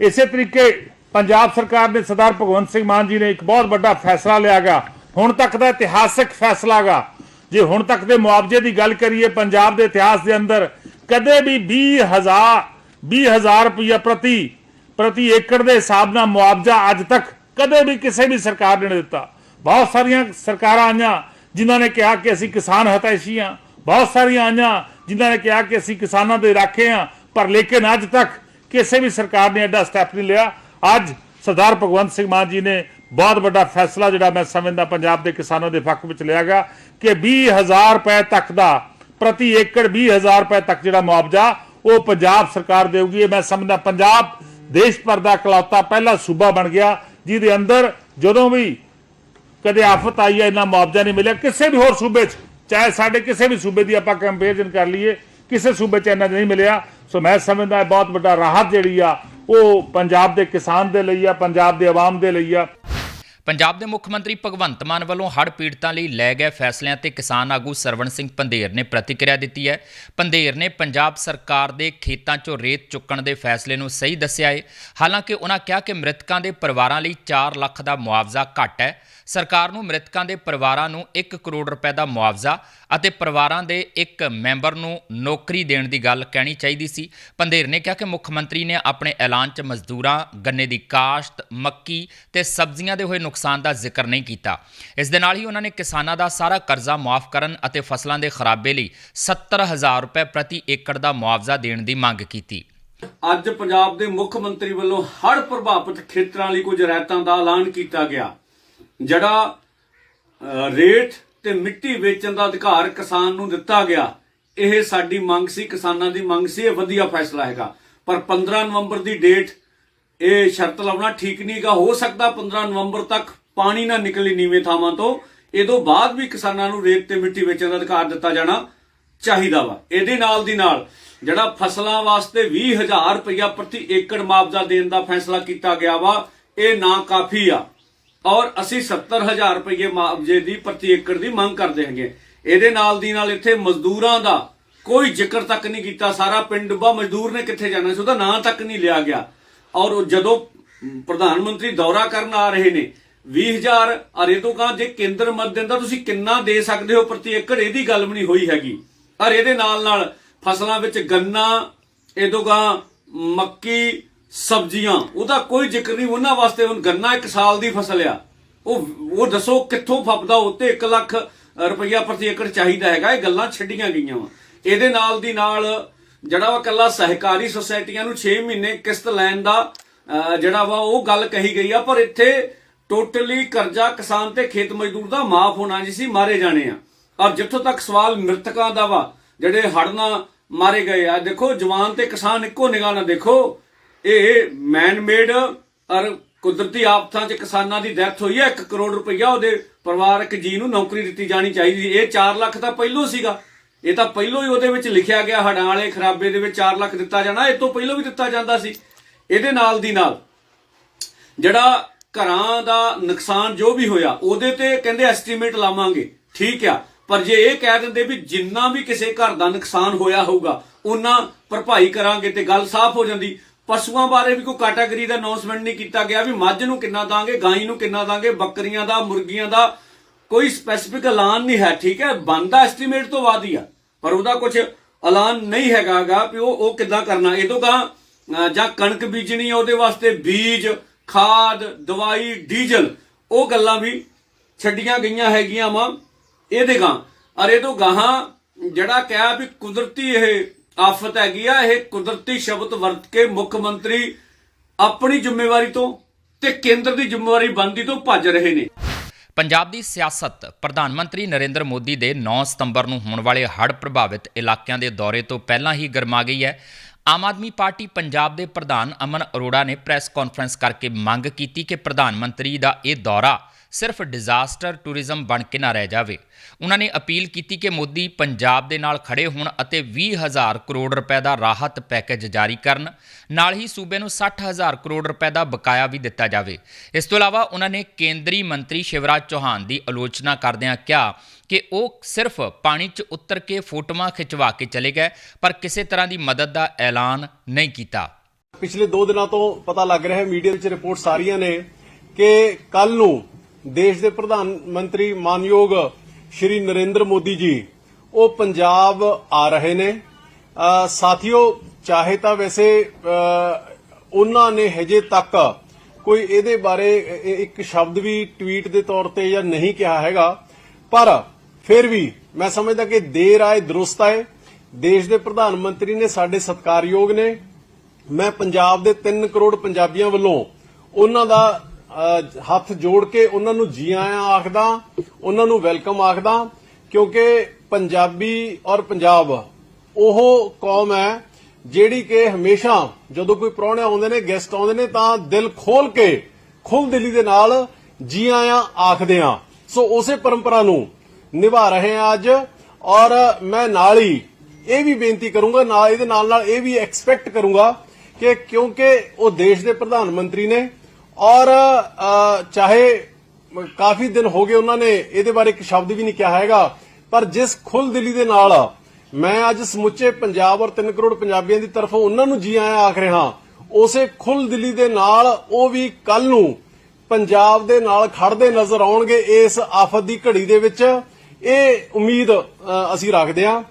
ਇਸੇ ਤਰੀਕੇ ਪੰਜਾਬ ਸਰਕਾਰ ਨੇ ਸਰਦਾਰ ਭਗਵੰਤ ਸਿੰਘ ਮਾਨ ਜੀ ਨੇ ਇੱਕ ਬਹੁਤ ਵੱਡਾ ਫੈਸਲਾ ਲਿਆ ਗਾ ਹੁਣ ਤੱਕ ਦਾ ਇਤਿਹਾਸਿਕ ਫੈਸਲਾ ਗਾ ਜੇ ਹੁਣ ਤੱਕ ਦੇ ਮੁਆਵਜ਼ੇ ਦੀ ਗੱਲ ਕਰੀਏ, ਪੰਜਾਬ ਦੇ ਇਤਿਹਾਸ ਦੇ ਅੰਦਰ ਕਦੇ ਵੀ 20000 20000 ਰੁਪਇਆ ਪ੍ਰਤੀ ਪ੍ਰਤੀ ਏਕੜ ਦੇ ਹਿਸਾਬ ਨਾਲ ਮੁਆਵਜ਼ਾ ਅੱਜ ਤੱਕ ਕਦੇ ਵੀ ਕਿਸੇ ਵੀ ਸਰਕਾਰ ਨੇ ਨਹੀਂ ਦਿੱਤਾ। ਬਹੁਤ ਸਾਰੀਆਂ ਸਰਕਾਰਾਂ ਆਈਆਂ ਜਿਨ੍ਹਾਂ ਨੇ ਕਿਹਾ ਕਿ ਅਸੀਂ ਕਿਸਾਨ ਹਤੈਸ਼ੀ ਹਾਂ। ਬਹੁਤ ਸਾਰੀਆਂ ਆਈਆਂ ਜਿਨ੍ਹਾਂ ਨੇ ਕਿਹਾ ਕਿ ਅਸੀਂ ਕਿਸਾਨਾਂ ਦੇ ਰਾਖੇ ਹਾਂ। ਪਰ ਲੇਕਿਨ ਅੱਜ ਤੱਕ ਕਿਸੇ ਵੀ ਸਰਕਾਰ ਨੇ ਐਡਾ ਸਟੈਪ ਨਹੀਂ ਲਿਆ। ਅੱਜ ਸਰਦਾਰ ਭਗਵੰਤ ਸਿੰਘ ਮਾਨ ਜੀ ਨੇ ਬਹੁਤ ਵੱਡਾ ਫੈਸਲਾ ਜਿਹੜਾ ਮੈਂ ਸਮਝਦਾ ਪੰਜਾਬ ਦੇ ਕਿਸਾਨਾਂ ਦੇ ਪੱਖ ਵਿੱਚ ਲਿਆ ਗਿਆ ਕਿ 20000 ਰੁਪਏ ਤੱਕ ਦਾ ਪ੍ਰਤੀ ਏਕੜ 20000 ਰੁਪਏ ਤੱਕ ਜਿਹੜਾ ਮੁਆਵਜ਼ਾ ਉਹ ਪੰਜਾਬ ਸਰਕਾਰ ਦੇਊਗੀ। ਇਹ ਮੈਂ ਸਮਝਦਾ ਪੰਜਾਬ ਦੇਸ਼ ਭਰ ਦਾ ਇਕਲੌਤਾ ਪਹਿਲਾ ਸੂਬਾ ਬਣ ਗਿਆ। ਜਿਹਦੇ ਅੰਦਰ ਜਦੋਂ ਵੀ ਕਦੇ ਆਫਤ ਆਈ ਹੈ ਇੰਨਾ ਮੁਆਵਜ਼ਾ ਨਹੀਂ ਮਿਲਿਆ, ਕਿਸੇ ਵੀ ਹੋਰ ਸੂਬੇ 'ਚ, ਚਾਹੇ ਸਾਡੇ ਕਿਸੇ ਵੀ ਸੂਬੇ ਦੀ ਆਪਾਂ ਕੰਪੈਰੀਜ਼ਨ ਕਰ ਲਈਏ, ਕਿਸੇ ਸੂਬੇ 'ਚ ਇੰਨਾ ਨਹੀਂ ਮਿਲਿਆ। ਸੋ ਮੈਂ ਸਮਝਦਾ ਬਹੁਤ ਵੱਡਾ ਰਾਹਤ ਜਿਹੜੀ ਆ, ਉਹ ਪੰਜਾਬ ਦੇ ਕਿਸਾਨ ਦੇ ਲਈ ਆ, ਪੰਜਾਬ ਦੇ ਆਵਾਮ ਦੇ ਲਈ ਆ। ਪੰਜਾਬ ਦੇ ਮੁੱਖ ਮੰਤਰੀ ਭਗਵੰਤ ਮਾਨ ਵੱਲੋਂ ਹੜ੍ਹ ਪੀੜਤਾਂ ਲਈ ਲੈ ਗਏ ਫੈਸਲਿਆਂ ਤੇ ਕਿਸਾਨ ਆਗੂ ਸਰਵਣ ਸਿੰਘ ਪੰਧੇਰ ਨੇ ਪ੍ਰਤੀਕਿਰਿਆ ਦਿੱਤੀ ਹੈ। ਪੰਧੇਰ ਨੇ ਪੰਜਾਬ ਸਰਕਾਰ ਦੇ ਖੇਤਾਂ 'ਚੋਂ ਰੇਤ ਚੁੱਕਣ ਦੇ ਫੈਸਲੇ ਨੂੰ ਸਹੀ ਦੱਸਿਆ ਹੈ ਹਾਲਾਂਕਿ ਉਹਨਾਂ ਕਿਹਾ ਕਿ ਮ੍ਰਿਤਕਾਂ ਦੇ ਪਰਿਵਾਰਾਂ ਲਈ 4 ਲੱਖ ਦਾ ਮੁਆਵਜ਼ਾ ਘੱਟ ਹੈ। ਸਰਕਾਰ ਨੂੰ ਮ੍ਰਿਤਕਾਂ ਦੇ ਪਰਿਵਾਰਾਂ ਨੂੰ 1 ਕਰੋੜ ਰੁਪਏ ਦਾ ਮੁਆਵਜ਼ਾ ਅਤੇ ਪਰਿਵਾਰਾਂ ਦੇ ਇੱਕ ਮੈਂਬਰ ਨੂੰ ਨੌਕਰੀ ਦੇਣ ਦੀ ਗੱਲ ਕਹਿਣੀ ਚਾਹੀਦੀ ਸੀ। ਪੰਧੇਰ ਨੇ ਕਿਹਾ ਕਿ ਮੁੱਖ ਮੰਤਰੀ ਨੇ ਆਪਣੇ ਐਲਾਨ 'ਚ ਮਜ਼ਦੂਰਾਂ, ਗੰਨੇ ਦੀ ਕਾਸ਼ਤ, ਮੱਕੀ ਤੇ ਸਬਜ਼ੀਆਂ ਦੇ ਹੋਏ ਨੁਕਸਾਨ ਦਾ ਜ਼ਿਕਰ ਨਹੀਂ ਕੀਤਾ। ਇਸ ਦੇ ਨਾਲ ਹੀ ਉਹਨਾਂ ਨੇ ਕਿਸਾਨਾਂ ਦਾ ਸਾਰਾ ਕਰਜ਼ਾ ਮਾਫ ਕਰਨ ਅਤੇ ਫਸਲਾਂ ਦੇ ਖਰਾਬੇ ਲਈ 70000 ਰੁਪਏ ਪ੍ਰਤੀ ਏਕੜ ਦਾ ਮੁਆਵਜ਼ਾ ਦੇਣ ਦੀ ਮੰਗ ਕੀਤੀ। ਅੱਜ ਪੰਜਾਬ ਦੇ ਮੁੱਖ ਮੰਤਰੀ ਵੱਲੋਂ ਹੜ੍ਹ ਪ੍ਰਭਾਵਿਤ ਖੇਤਰਾਂ ਲਈ ਕੁਝ ਰਿਆਇਤਾਂ ਦਾ ਐਲਾਨ ਕੀਤਾ ਗਿਆ। ਜਿਹੜਾ ਅ, ਰੇਟ ਤੇ ਮਿੱਟੀ ਵੇਚਣ ਦਾ ਅਧਿਕਾਰ ਕਿਸਾਨ ਨੂੰ ਦਿੱਤਾ ਗਿਆ ਇਹ ਸਾਡੀ ਮੰਗ ਸੀ ਕਿਸਾਨਾਂ ਦੀ ਮੰਗ ਸੀ ਇਹ ਵਧੀਆ ਫੈਸਲਾ ਹੈਗਾ। ਪਰ 15 ਨਵੰਬਰ ਦੀ ਡੇਟ ਇਹ ਸ਼ਰਤ ਲਾਉਣਾ ਠੀਕ ਨਹੀਂਗਾ ਹੋ ਸਕਦਾ 15 ਨਵੰਬਰ ਤੱਕ ਪਾਣੀ ਨਾ ਨਿਕਲੇ ਨੀਵੇਂ ਥਾਵਾਂ ਤੋਂ। ਇਹਦੋਂ ਬਾਅਦ ਵੀ ਕਿਸਾਨਾਂ ਨੂੰ ਰੇਤ ਤੇ ਮਿੱਟੀ ਵੇਚਣ ਦਾ ਅਧਿਕਾਰ ਦਿੱਤਾ ਜਾਣਾ ਚਾਹੀਦਾ ਵਾ। ਇਹਦੇ ਨਾਲ ਦੀ ਨਾਲ ਜਿਹੜਾ ਫਸਲਾਂ ਵਾਸਤੇ 20000 ਰੁਪਇਆ ਪ੍ਰਤੀ ਏਕੜ ਮੁਆਵਜ਼ਾ ਦੇਣ ਦਾ ਫੈਸਲਾ ਕੀਤਾ ਗਿਆ ਵਾ ਇਹ ਨਾ ਕਾਫੀ ਆ। ਔਰ ਅਸੀਂ 70000 ਰੁਪਏ ਮੁਆਵਜ਼ੇ ਦੀ ਪ੍ਰਤੀ ਏਕੜ ਦੀ ਮੰਗ ਕਰਦੇ ਹੈਗੇ। ਇਹਦੇ ਨਾਲ ਦੀ ਨਾਲ ਇੱਥੇ ਮਜ਼ਦੂਰਾਂ ਦਾ ਕੋਈ ਜ਼ਿਕਰ ਤੱਕ ਨਹੀਂ ਕੀਤਾ। ਸਾਰਾ ਪਿੰਡ ਡੁੱਬਾ। ਮਜ਼ਦੂਰ ਨੇ ਕਿੱਥੇ ਜਾਣਾ ਸੀ? ਉਹਦਾ ਨਾਂ ਤੱਕ ਨਹੀਂ ਲਿਆ ਗਿਆ। ਔਰ ਜਦੋਂ ਪ੍ਰਧਾਨ ਮੰਤਰੀ ਦੌਰਾ ਕਰਨ ਆ ਰਹੇ ਨੇ 20000 ਅਰੇ ਤੋਂ ਕਹਾਂ ਜੇ ਕੇਂਦਰ ਮਤ ਦਿੰਦਾ, ਤੁਸੀਂ ਕਿੰਨਾ ਦੇ ਸਕਦੇ ਹੋ ਪ੍ਰਤੀ ਏਕੜ? ਇਹਦੀ ਗੱਲ ਵੀ ਨਹੀਂ ਹੋਈ ਹੈਗੀ। ਔਰ ਇਹਦੇ ਨਾਲ ਨਾਲ ਫਸਲਾਂ ਵਿੱਚ ਗੰਨਾ ਇਹਦੋਂ ਗਾਂ ਮੱਕੀ ਸਬਜ਼ੀਆਂ, ਉਹਦਾ ਕੋਈ ਜ਼ਿਕਰ ਨਹੀਂ, ਉਹਨਾਂ ਵਾਸਤੇ ਹੁਣ ਗੰਨਾ ਇੱਕ ਸਾਲ ਦੀ ਫਸਲ ਆ। ਉਹ ਉਹ ਦੱਸੋ ਕਿੱਥੋਂ ਫੱਪਦਾ ਉੱਤੇ 1 ਲੱਖ ਰੁਪਈਆ ਪ੍ਰਤੀ ਏਕੜ ਚਾਹੀਦਾ ਹੈਗਾ, ਇਹ ਗੱਲਾਂ ਛੱਡੀਆਂ ਗਈਆਂ ਵਾ। ਇਹਦੇ ਨਾਲ ਦੀ ਨਾਲ ਜਿਹੜਾ ਵਾ ਕੱਲਾ ਸਹਿਕਾਰੀ ਸੁਸਾਇਟੀਆਂ ਨੂੰ 6 ਮਹੀਨੇ ਕਿਸ਼ਤ ਲੈਣ ਦਾ ਜਿਹੜਾ ਵਾ ਉਹ ਗੱਲ ਕਹੀ ਗਈ ਆ, ਪਰ ਇੱਥੇ ਟੋਟਲੀ ਕਰਜ਼ਾ ਕਿਸਾਨ ਤੇ ਖੇਤ ਮਜ਼ਦੂਰ ਦਾ ਮਾਫ ਹੋਣਾ ਜੀ ਸੀ, ਮਾਰੇ ਜਾਣੇ ਆ। ਔਰ ਜਿੱਥੋਂ ਤੱਕ ਸਵਾਲ ਮ੍ਰਿਤਕਾਂ ਦਾ ਵਾ, ਜਿਹੜੇ ਹੜਨਾ ਮਾਰੇ ਗਏ ਆ, ਦੇਖੋ ਜਵਾਨ ਤੇ ਕਿਸਾਨ ਇੱਕੋ ਨਿਗਾਹ ਨਾਲ ਦੇਖੋ ਇਹ ਮੈਨ ਮੇਡ ਔਰ ਕੁਦਰਤੀ ਆਫਤਾਂ 'ਚ ਕਿਸਾਨਾਂ ਦੀ ਡੈਥ ਹੋਈ ਹੈ 1 ਕਰੋੜ ਰੁਪਈਆ ਉਹਦੇ ਪਰਿਵਾਰਕ ਜੀ ਨੂੰ ਨੌਕਰੀ ਦਿੱਤੀ ਜਾਣੀ ਚਾਹੀਦੀ ਸੀ। ਇਹ 4 ਲੱਖ ਤਾਂ ਪਹਿਲੋਂ ਸੀਗਾ। ਇਹ ਤਾਂ ਪਹਿਲੋਂ ਹੀ ਉਹਦੇ ਵਿੱਚ ਲਿਖਿਆ ਗਿਆ ਹੜਾਂ ਵਾਲੇ ਖਰਾਬੇ ਦੇ ਵਿੱਚ 4 ਲੱਖ ਦਿੱਤਾ ਜਾਣਾ, ਇਹ ਤੋਂ ਪਹਿਲੋਂ ਵੀ ਦਿੱਤਾ ਜਾਂਦਾ ਸੀ। ਇਹਦੇ ਨਾਲ ਦੀ ਨਾਲ ਜਿਹੜਾ ਘਰਾਂ ਦਾ ਨੁਕਸਾਨ ਜੋ ਵੀ ਹੋਇਆ, ਉਹਦੇ ਤੇ ਕਹਿੰਦੇ ਐਸਟੀਮੇਟ ਲਾਵਾਂਗੇ। ਠੀਕ ਆ। ਪਰ ਜੇ ਇਹ ਕਹਿ ਦਿੰਦੇ ਵੀ ਜਿੰਨਾ ਵੀ ਕਿਸੇ ਘਰ ਦਾ ਨੁਕਸਾਨ ਹੋਇਆ ਹੋਊਗਾ ਉਹਨਾਂ ਭਰਪਾਈ ਕਰਾਂਗੇ ਤੇ ਗੱਲ ਸਾਫ਼ ਹੋ ਜਾਂਦੀ। ਪਸ਼ੂਆਂ ਬਾਰੇ ਵੀ ਕੋਈ ਕੈਟਾਗਰੀ ਦਾ ਅਨਾਉਂਸਮੈਂਟ ਨਹੀਂ ਕੀਤਾ ਗਿਆ ਵੀ ਮੱਝ ਨੂੰ ਕਿੰਨਾ ਦਾਂਗੇ, ਗਾਈ ਨੂੰ ਕਿੰਨਾ ਦਾਂਗੇ, ਬੱਕਰੀਆਂ ਦਾ, ਮੁਰਗੀਆਂ ਦਾ, ਕੋਈ ਸਪੈਸੀਫਿਕ ਐਲਾਨ ਨਹੀਂ ਹੈ, ਠੀਕ ਹੈ? ਬੰਦਾ ਐਸਟੀਮੇਟ ਤੋਂ ਵੱਧ ਆ, ਪਰ ਉਹਦਾ ਕੁਝ ਐਲਾਨ ਨਹੀਂ ਹੈਗਾਗਾ ਵੀ ਉਹ ਉਹ ਕਿੱਦਾਂ ਕਰਨਾ। ਇਹ ਤੋਂ ਗਾ ਜਾਂ ਕਣਕ ਬੀਜਣੀ ਆ ਉਹਦੇ ਵਾਸਤੇ ਬੀਜ, ਖਾਦ, ਦਵਾਈ, ਡੀਜ਼ਲ, ਉਹ ਗੱਲਾਂ ਵੀ ਛੱਡੀਆਂ ਗਈਆਂ ਹੈਗੀਆਂ ਵਾ। ਇਹਦੇ ਗਾਂ ਅਰੇ ਤੋਂ ਗਾਹਾਂ ਜਿਹੜਾ ਕਿਹਾ ਵੀ ਕੁਦਰਤੀ ਇਹ ਆਫਤ ਹੈਗੀ ਆ, ਇਹ ਕੁਦਰਤੀ ਸ਼ਬਦ ਵਰਤ ਕੇ ਮੁੱਖ ਮੰਤਰੀ ਆਪਣੀ ਜ਼ਿੰਮੇਵਾਰੀ ਤੋਂ ਤੇ ਕੇਂਦਰ ਦੀ ਜ਼ਿੰਮੇਵਾਰੀ ਬੰਦੀ ਤੋਂ ਭੱਜ ਰਹੇ ਨੇ। ਪੰਜਾਬ ਦੀ ਸਿਆਸਤ ਪ੍ਰਧਾਨ ਮੰਤਰੀ ਨਰਿੰਦਰ ਮੋਦੀ ਦੇ 9 ਸਤੰਬਰ ਨੂੰ ਹੋਣ ਵਾਲੇ ਹੜ੍ਹ ਪ੍ਰਭਾਵਿਤ ਇਲਾਕਿਆਂ ਦੇ ਦੌਰੇ ਤੋਂ ਪਹਿਲਾਂ ਹੀ ਗਰਮਾ ਗਈ ਹੈ। ਆਮ ਆਦਮੀ ਪਾਰਟੀ ਪੰਜਾਬ ਦੇ ਪ੍ਰਧਾਨ ਅਮਨ ਅਰੋੜਾ ਨੇ ਪ੍ਰੈਸ ਕਾਨਫਰੰਸ ਕਰਕੇ ਮੰਗ ਕੀਤੀ ਕਿ ਪ੍ਰਧਾਨ ਮੰਤਰੀ ਦਾ ਇਹ ਦੌਰਾ ਸਿਰਫ ਡਿਜ਼ਾਸਟਰ ਟੂਰਿਜ਼ਮ ਬਣ ਕੇ ਨਾ ਰਹਿ ਜਾਵੇ। ਉਹਨਾਂ ਨੇ ਅਪੀਲ ਕੀਤੀ ਕਿ ਮੋਦੀ ਪੰਜਾਬ ਦੇ ਨਾਲ ਖੜੇ ਹੋਣ ਅਤੇ 20000 ਕਰੋੜ ਰੁਪਏ ਦਾ ਰਾਹਤ ਪੈਕੇਜ ਜਾਰੀ ਕਰਨ। ਨਾਲ ਹੀ ਸੂਬੇ ਨੂੰ 60000 ਕਰੋੜ ਰੁਪਏ ਦਾ ਬਕਾਇਆ ਵੀ ਦਿੱਤਾ ਜਾਵੇ। ਇਸ ਤੋਂ ਇਲਾਵਾ ਉਹਨਾਂ ਨੇ ਕੇਂਦਰੀ ਮੰਤਰੀ ਸ਼ਿਵਰਾਜ ਚੌਹਾਨ ਦੀ ਆਲੋਚਨਾ ਕਰਦਿਆਂ ਕਿਹਾ ਕਿ ਉਹ ਸਿਰਫ ਪਾਣੀ 'ਚ ਉਤਰ ਕੇ ਫੋਟੋਆਂ ਖਿਚਵਾ ਕੇ ਚਲੇ ਗਏ, ਪਰ ਕਿਸੇ ਤਰ੍ਹਾਂ ਦੀ ਮਦਦ ਦਾ ਐਲਾਨ ਨਹੀਂ ਕੀਤਾ। ਪਿਛਲੇ 2 ਦਿਨਾਂ ਤੋਂ ਪਤਾ ਲੱਗ ਰਿਹਾ ਹੈ, ਮੀਡੀਆ ਵਿੱਚ ਰਿਪੋਰਟ ਸਾਰੀਆਂ ਨੇ ਕਿ ਕੱਲ ਨੂੰ ਦੇਸ਼ ਦੇ ਪ੍ਰਧਾਨ ਮੰਤਰੀ ਮਾਨਯੋਗ ਸ਼੍ਰੀ ਨਰਿੰਦਰ ਮੋਦੀ ਜੀ ਉਹ ਪੰਜਾਬ ਆ ਰਹੇ ਨੇ। ਸਾਥੀਓ ਚਾਹੇ ਤਾਂ ਵੈਸੇ ਅ, ਉਹਨਾਂ ਨੇ ਹਜੇ ਤੱਕ ਕੋਈ ਇਹਦੇ ਬਾਰੇ ਇ- ਇੱਕ ਸ਼ਬਦ ਵੀ ਟਵੀਟ ਦੇ ਤੌਰ ਤੇ ਜਾਂ ਨਹੀਂ ਕਿਹਾ ਹੈਗਾ ਪਰ ਫਿਰ ਵੀ ਮੈਂ ਸਮਝਦਾ ਕਿ ਦੇਰ ਆਏ ਦਰੁਸਤ ਆਏ। ਦੇਸ਼ ਦੇ ਪ੍ਰਧਾਨ ਮੰਤਰੀ ਨੇ ਸਾਡੇ ਸਤਿਕਾਰਯੋਗ ਨੇ। ਮੈਂ ਪੰਜਾਬ ਦੇ 3 ਕਰੋੜ ਪੰਜਾਬੀਆਂ ਵੱਲੋਂ ਉਹਨਾਂ ਦਾ ਹੱਥ ਜੋੜ ਕੇ ਉਹਨਾਂ ਨੂੰ ਜੀ ਆਇਆਂ ਆਖਦਾ, ਉਹਨਾਂ ਨੂੰ ਵੈਲਕਮ ਆਖਦਾ, ਕਿਉਂਕਿ ਪੰਜਾਬੀ ਔਰ ਪੰਜਾਬ, ਉਹ ਕੌਮ ਹੈ ਜਿਹੜੀ ਕਿ ਹਮੇਸ਼ਾ ਜਦੋਂ ਕੋਈ ਪ੍ਰਾਹੁਣੇ ਆਉਂਦੇ ਨੇ ਗੈਸਟ ਆਉਂਦੇ ਨੇ, ਤਾਂ ਦਿਲ ਖੋਲ ਕੇ ਖੁੱਲ ਦਿਲੀ ਦੇ ਨਾਲ ਜੀ ਆਇਆਂ ਆਖਦੇ ਆ। ਸੋ ਉਸੇ ਪਰੰਪਰਾ ਨੂੰ ਨਿਭਾ ਰਹੇ ਆ ਅੱਜ, ਔਰ ਮੈਂ ਨਾਲ ਹੀ ਇਹ ਵੀ ਬੇਨਤੀ ਕਰੂੰਗਾ, ਨਾਲ ਇਹਦੇ ਨਾਲ ਨਾਲ ਇਹ ਵੀ ਐਕਸਪੈਕਟ ਕਰੂੰਗਾ ਕਿ ਕਿਉਂਕਿ ਉਹ ਦੇਸ਼ ਦੇ ਪ੍ਰਧਾਨ ਮੰਤਰੀ ਨੇ ਔਰ ਚਾਹੇ ਕਾਫੀ ਦਿਨ ਹੋ ਗਏ ਉਹਨਾਂ ਨੇ ਇਹਦੇ ਬਾਰੇ ਇੱਕ ਸ਼ਬਦ ਵੀ ਨਹੀਂ ਕਿਹਾ ਹੈਗਾ, ਪਰ ਜਿਸ ਖੁੱਲ ਦਿਲੀ ਦੇ ਨਾਲ ਮੈਂ ਅੱਜ ਸਮੁੱਚੇ ਪੰਜਾਬ ਔਰ 3 ਕਰੋੜ ਪੰਜਾਬੀਆਂ ਦੀ ਤਰਫੋਂ ਉਹਨਾਂ ਨੂੰ ਜੀ ਆਇਆਂ ਆਖ ਰਿਹਾ ਉਸੇ ਖੁੱਲ ਦਿਲੀ ਦੇ ਨਾਲ ਉਹ ਵੀ ਕੱਲ ਨੂੰ ਪੰਜਾਬ ਦੇ ਨਾਲ ਖੜਦੇ ਨਜ਼ਰ ਆਉਣਗੇ ਇਸ ਆਫਤ ਦੀ ਘੜੀ ਦੇ ਵਿੱਚ। ਇਹ ਉਮੀਦ ਅਸੀਂ ਰੱਖਦੇ ਹਾਂ।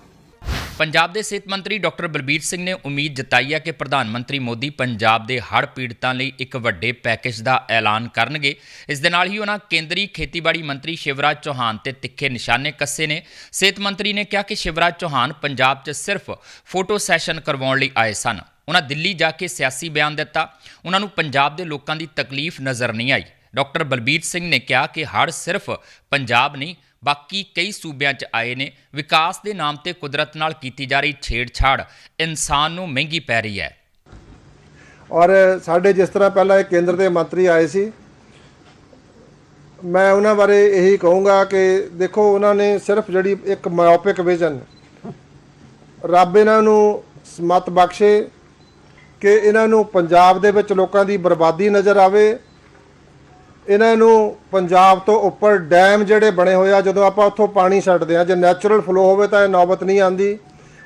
ਪੰਜਾਬ ਦੇ ਸਿਹਤ ਮੰਤਰੀ ਡਾਕਟਰ ਬਲਬੀਰ ਸਿੰਘ ਨੇ ਉਮੀਦ ਜਤਾਈ ਹੈ ਕਿ ਪ੍ਰਧਾਨ ਮੰਤਰੀ ਮੋਦੀ ਪੰਜਾਬ ਦੇ ਹੜ੍ਹ ਪੀੜਤਾਂ ਲਈ ਇੱਕ ਵੱਡੇ ਪੈਕੇਜ ਦਾ ਐਲਾਨ ਕਰਨਗੇ। ਇਸ ਦੇ ਨਾਲ ਹੀ ਉਹਨਾਂ ਕੇਂਦਰੀ ਖੇਤੀਬਾੜੀ ਮੰਤਰੀ ਸ਼ਿਵਰਾਜ ਚੌਹਾਨ ਤੇ ਤਿੱਖੇ ਨਿਸ਼ਾਨੇ ਕੱਸੇ ਨੇ। ਸਿਹਤ ਮੰਤਰੀ ਨੇ ਕਿਹਾ ਕਿ ਸ਼ਿਵਰਾਜ ਚੌਹਾਨ ਪੰਜਾਬ 'ਚ ਸਿਰਫ ਫੋਟੋ ਸੈਸ਼ਨ ਕਰਵਾਉਣ ਲਈ ਆਏ ਸਨ। ਉਹਨਾਂ ਦਿੱਲੀ ਜਾ ਕੇ ਸਿਆਸੀ ਬਿਆਨ ਦਿੱਤਾ। ਉਹਨਾਂ ਨੂੰ ਪੰਜਾਬ ਦੇ ਲੋਕਾਂ ਦੀ ਤਕਲੀਫ ਨਜ਼ਰ ਨਹੀਂ ਆਈ। ਡਾਕਟਰ ਬਲਬੀਰ ਸਿੰਘ ਨੇ ਕਿਹਾ ਕਿ ਹੜ੍ਹ ਸਿਰਫ ਪੰਜਾਬ ਨਹੀਂ ਬਾਕੀ ਕਈ ਸੂਬਿਆਂ 'ਚ ਆਏ ਨੇ। ਵਿਕਾਸ ਦੇ ਨਾਮ ਤੇ ਕੁਦਰਤ ਨਾਲ ਕੀਤੀ ਜਾ ਰਹੀ ਛੇੜਛਾੜ ਇਨਸਾਨ ਨੂੰ ਮਹਿੰਗੀ ਪੈ ਰਹੀ ਹੈ। ਔਰ ਸਾਡੇ ਜਿਸ ਤਰ੍ਹਾਂ ਪਹਿਲਾਂ ਇਹ ਕੇਂਦਰ ਦੇ ਮੰਤਰੀ ਆਏ ਸੀ, ਮੈਂ ਉਹਨਾਂ ਬਾਰੇ ਇਹੀ ਕਹੂੰਗਾ ਕਿ ਦੇਖੋ, ਉਹਨਾਂ ਨੇ ਸਿਰਫ ਜਿਹੜੀ ਇੱਕ ਮਾਇਓਪਿਕ ਵਿਜ਼ਨ ਰੱਬ ਇਹਨਾਂ ਨੂੰ ਮਤ ਬਖਸ਼ੇ ਕਿ ਇਹਨਾਂ ਨੂੰ ਪੰਜਾਬ ਦੇ ਵਿੱਚ ਲੋਕਾਂ ਦੀ ਬਰਬਾਦੀ ਨਜ਼ਰ ਆਵੇ ਇਹਨਾਂ ਨੂੰ ਪੰਜਾਬ ਤੋਂ ਉੱਪਰ ਡੈਮ ਜਿਹੜੇ ਬਣੇ ਹੋਏ ਆ, ਜਦੋਂ ਆਪਾਂ ਉੱਥੋਂ ਪਾਣੀ ਛੱਡਦੇ ਆ, ਜੇ ਨੈਚੁਰਲ ਫਲੋ ਹੋਵੇ ਤਾਂ ਇਹ ਨੌਬਤ ਨਹੀਂ ਆਂਦੀ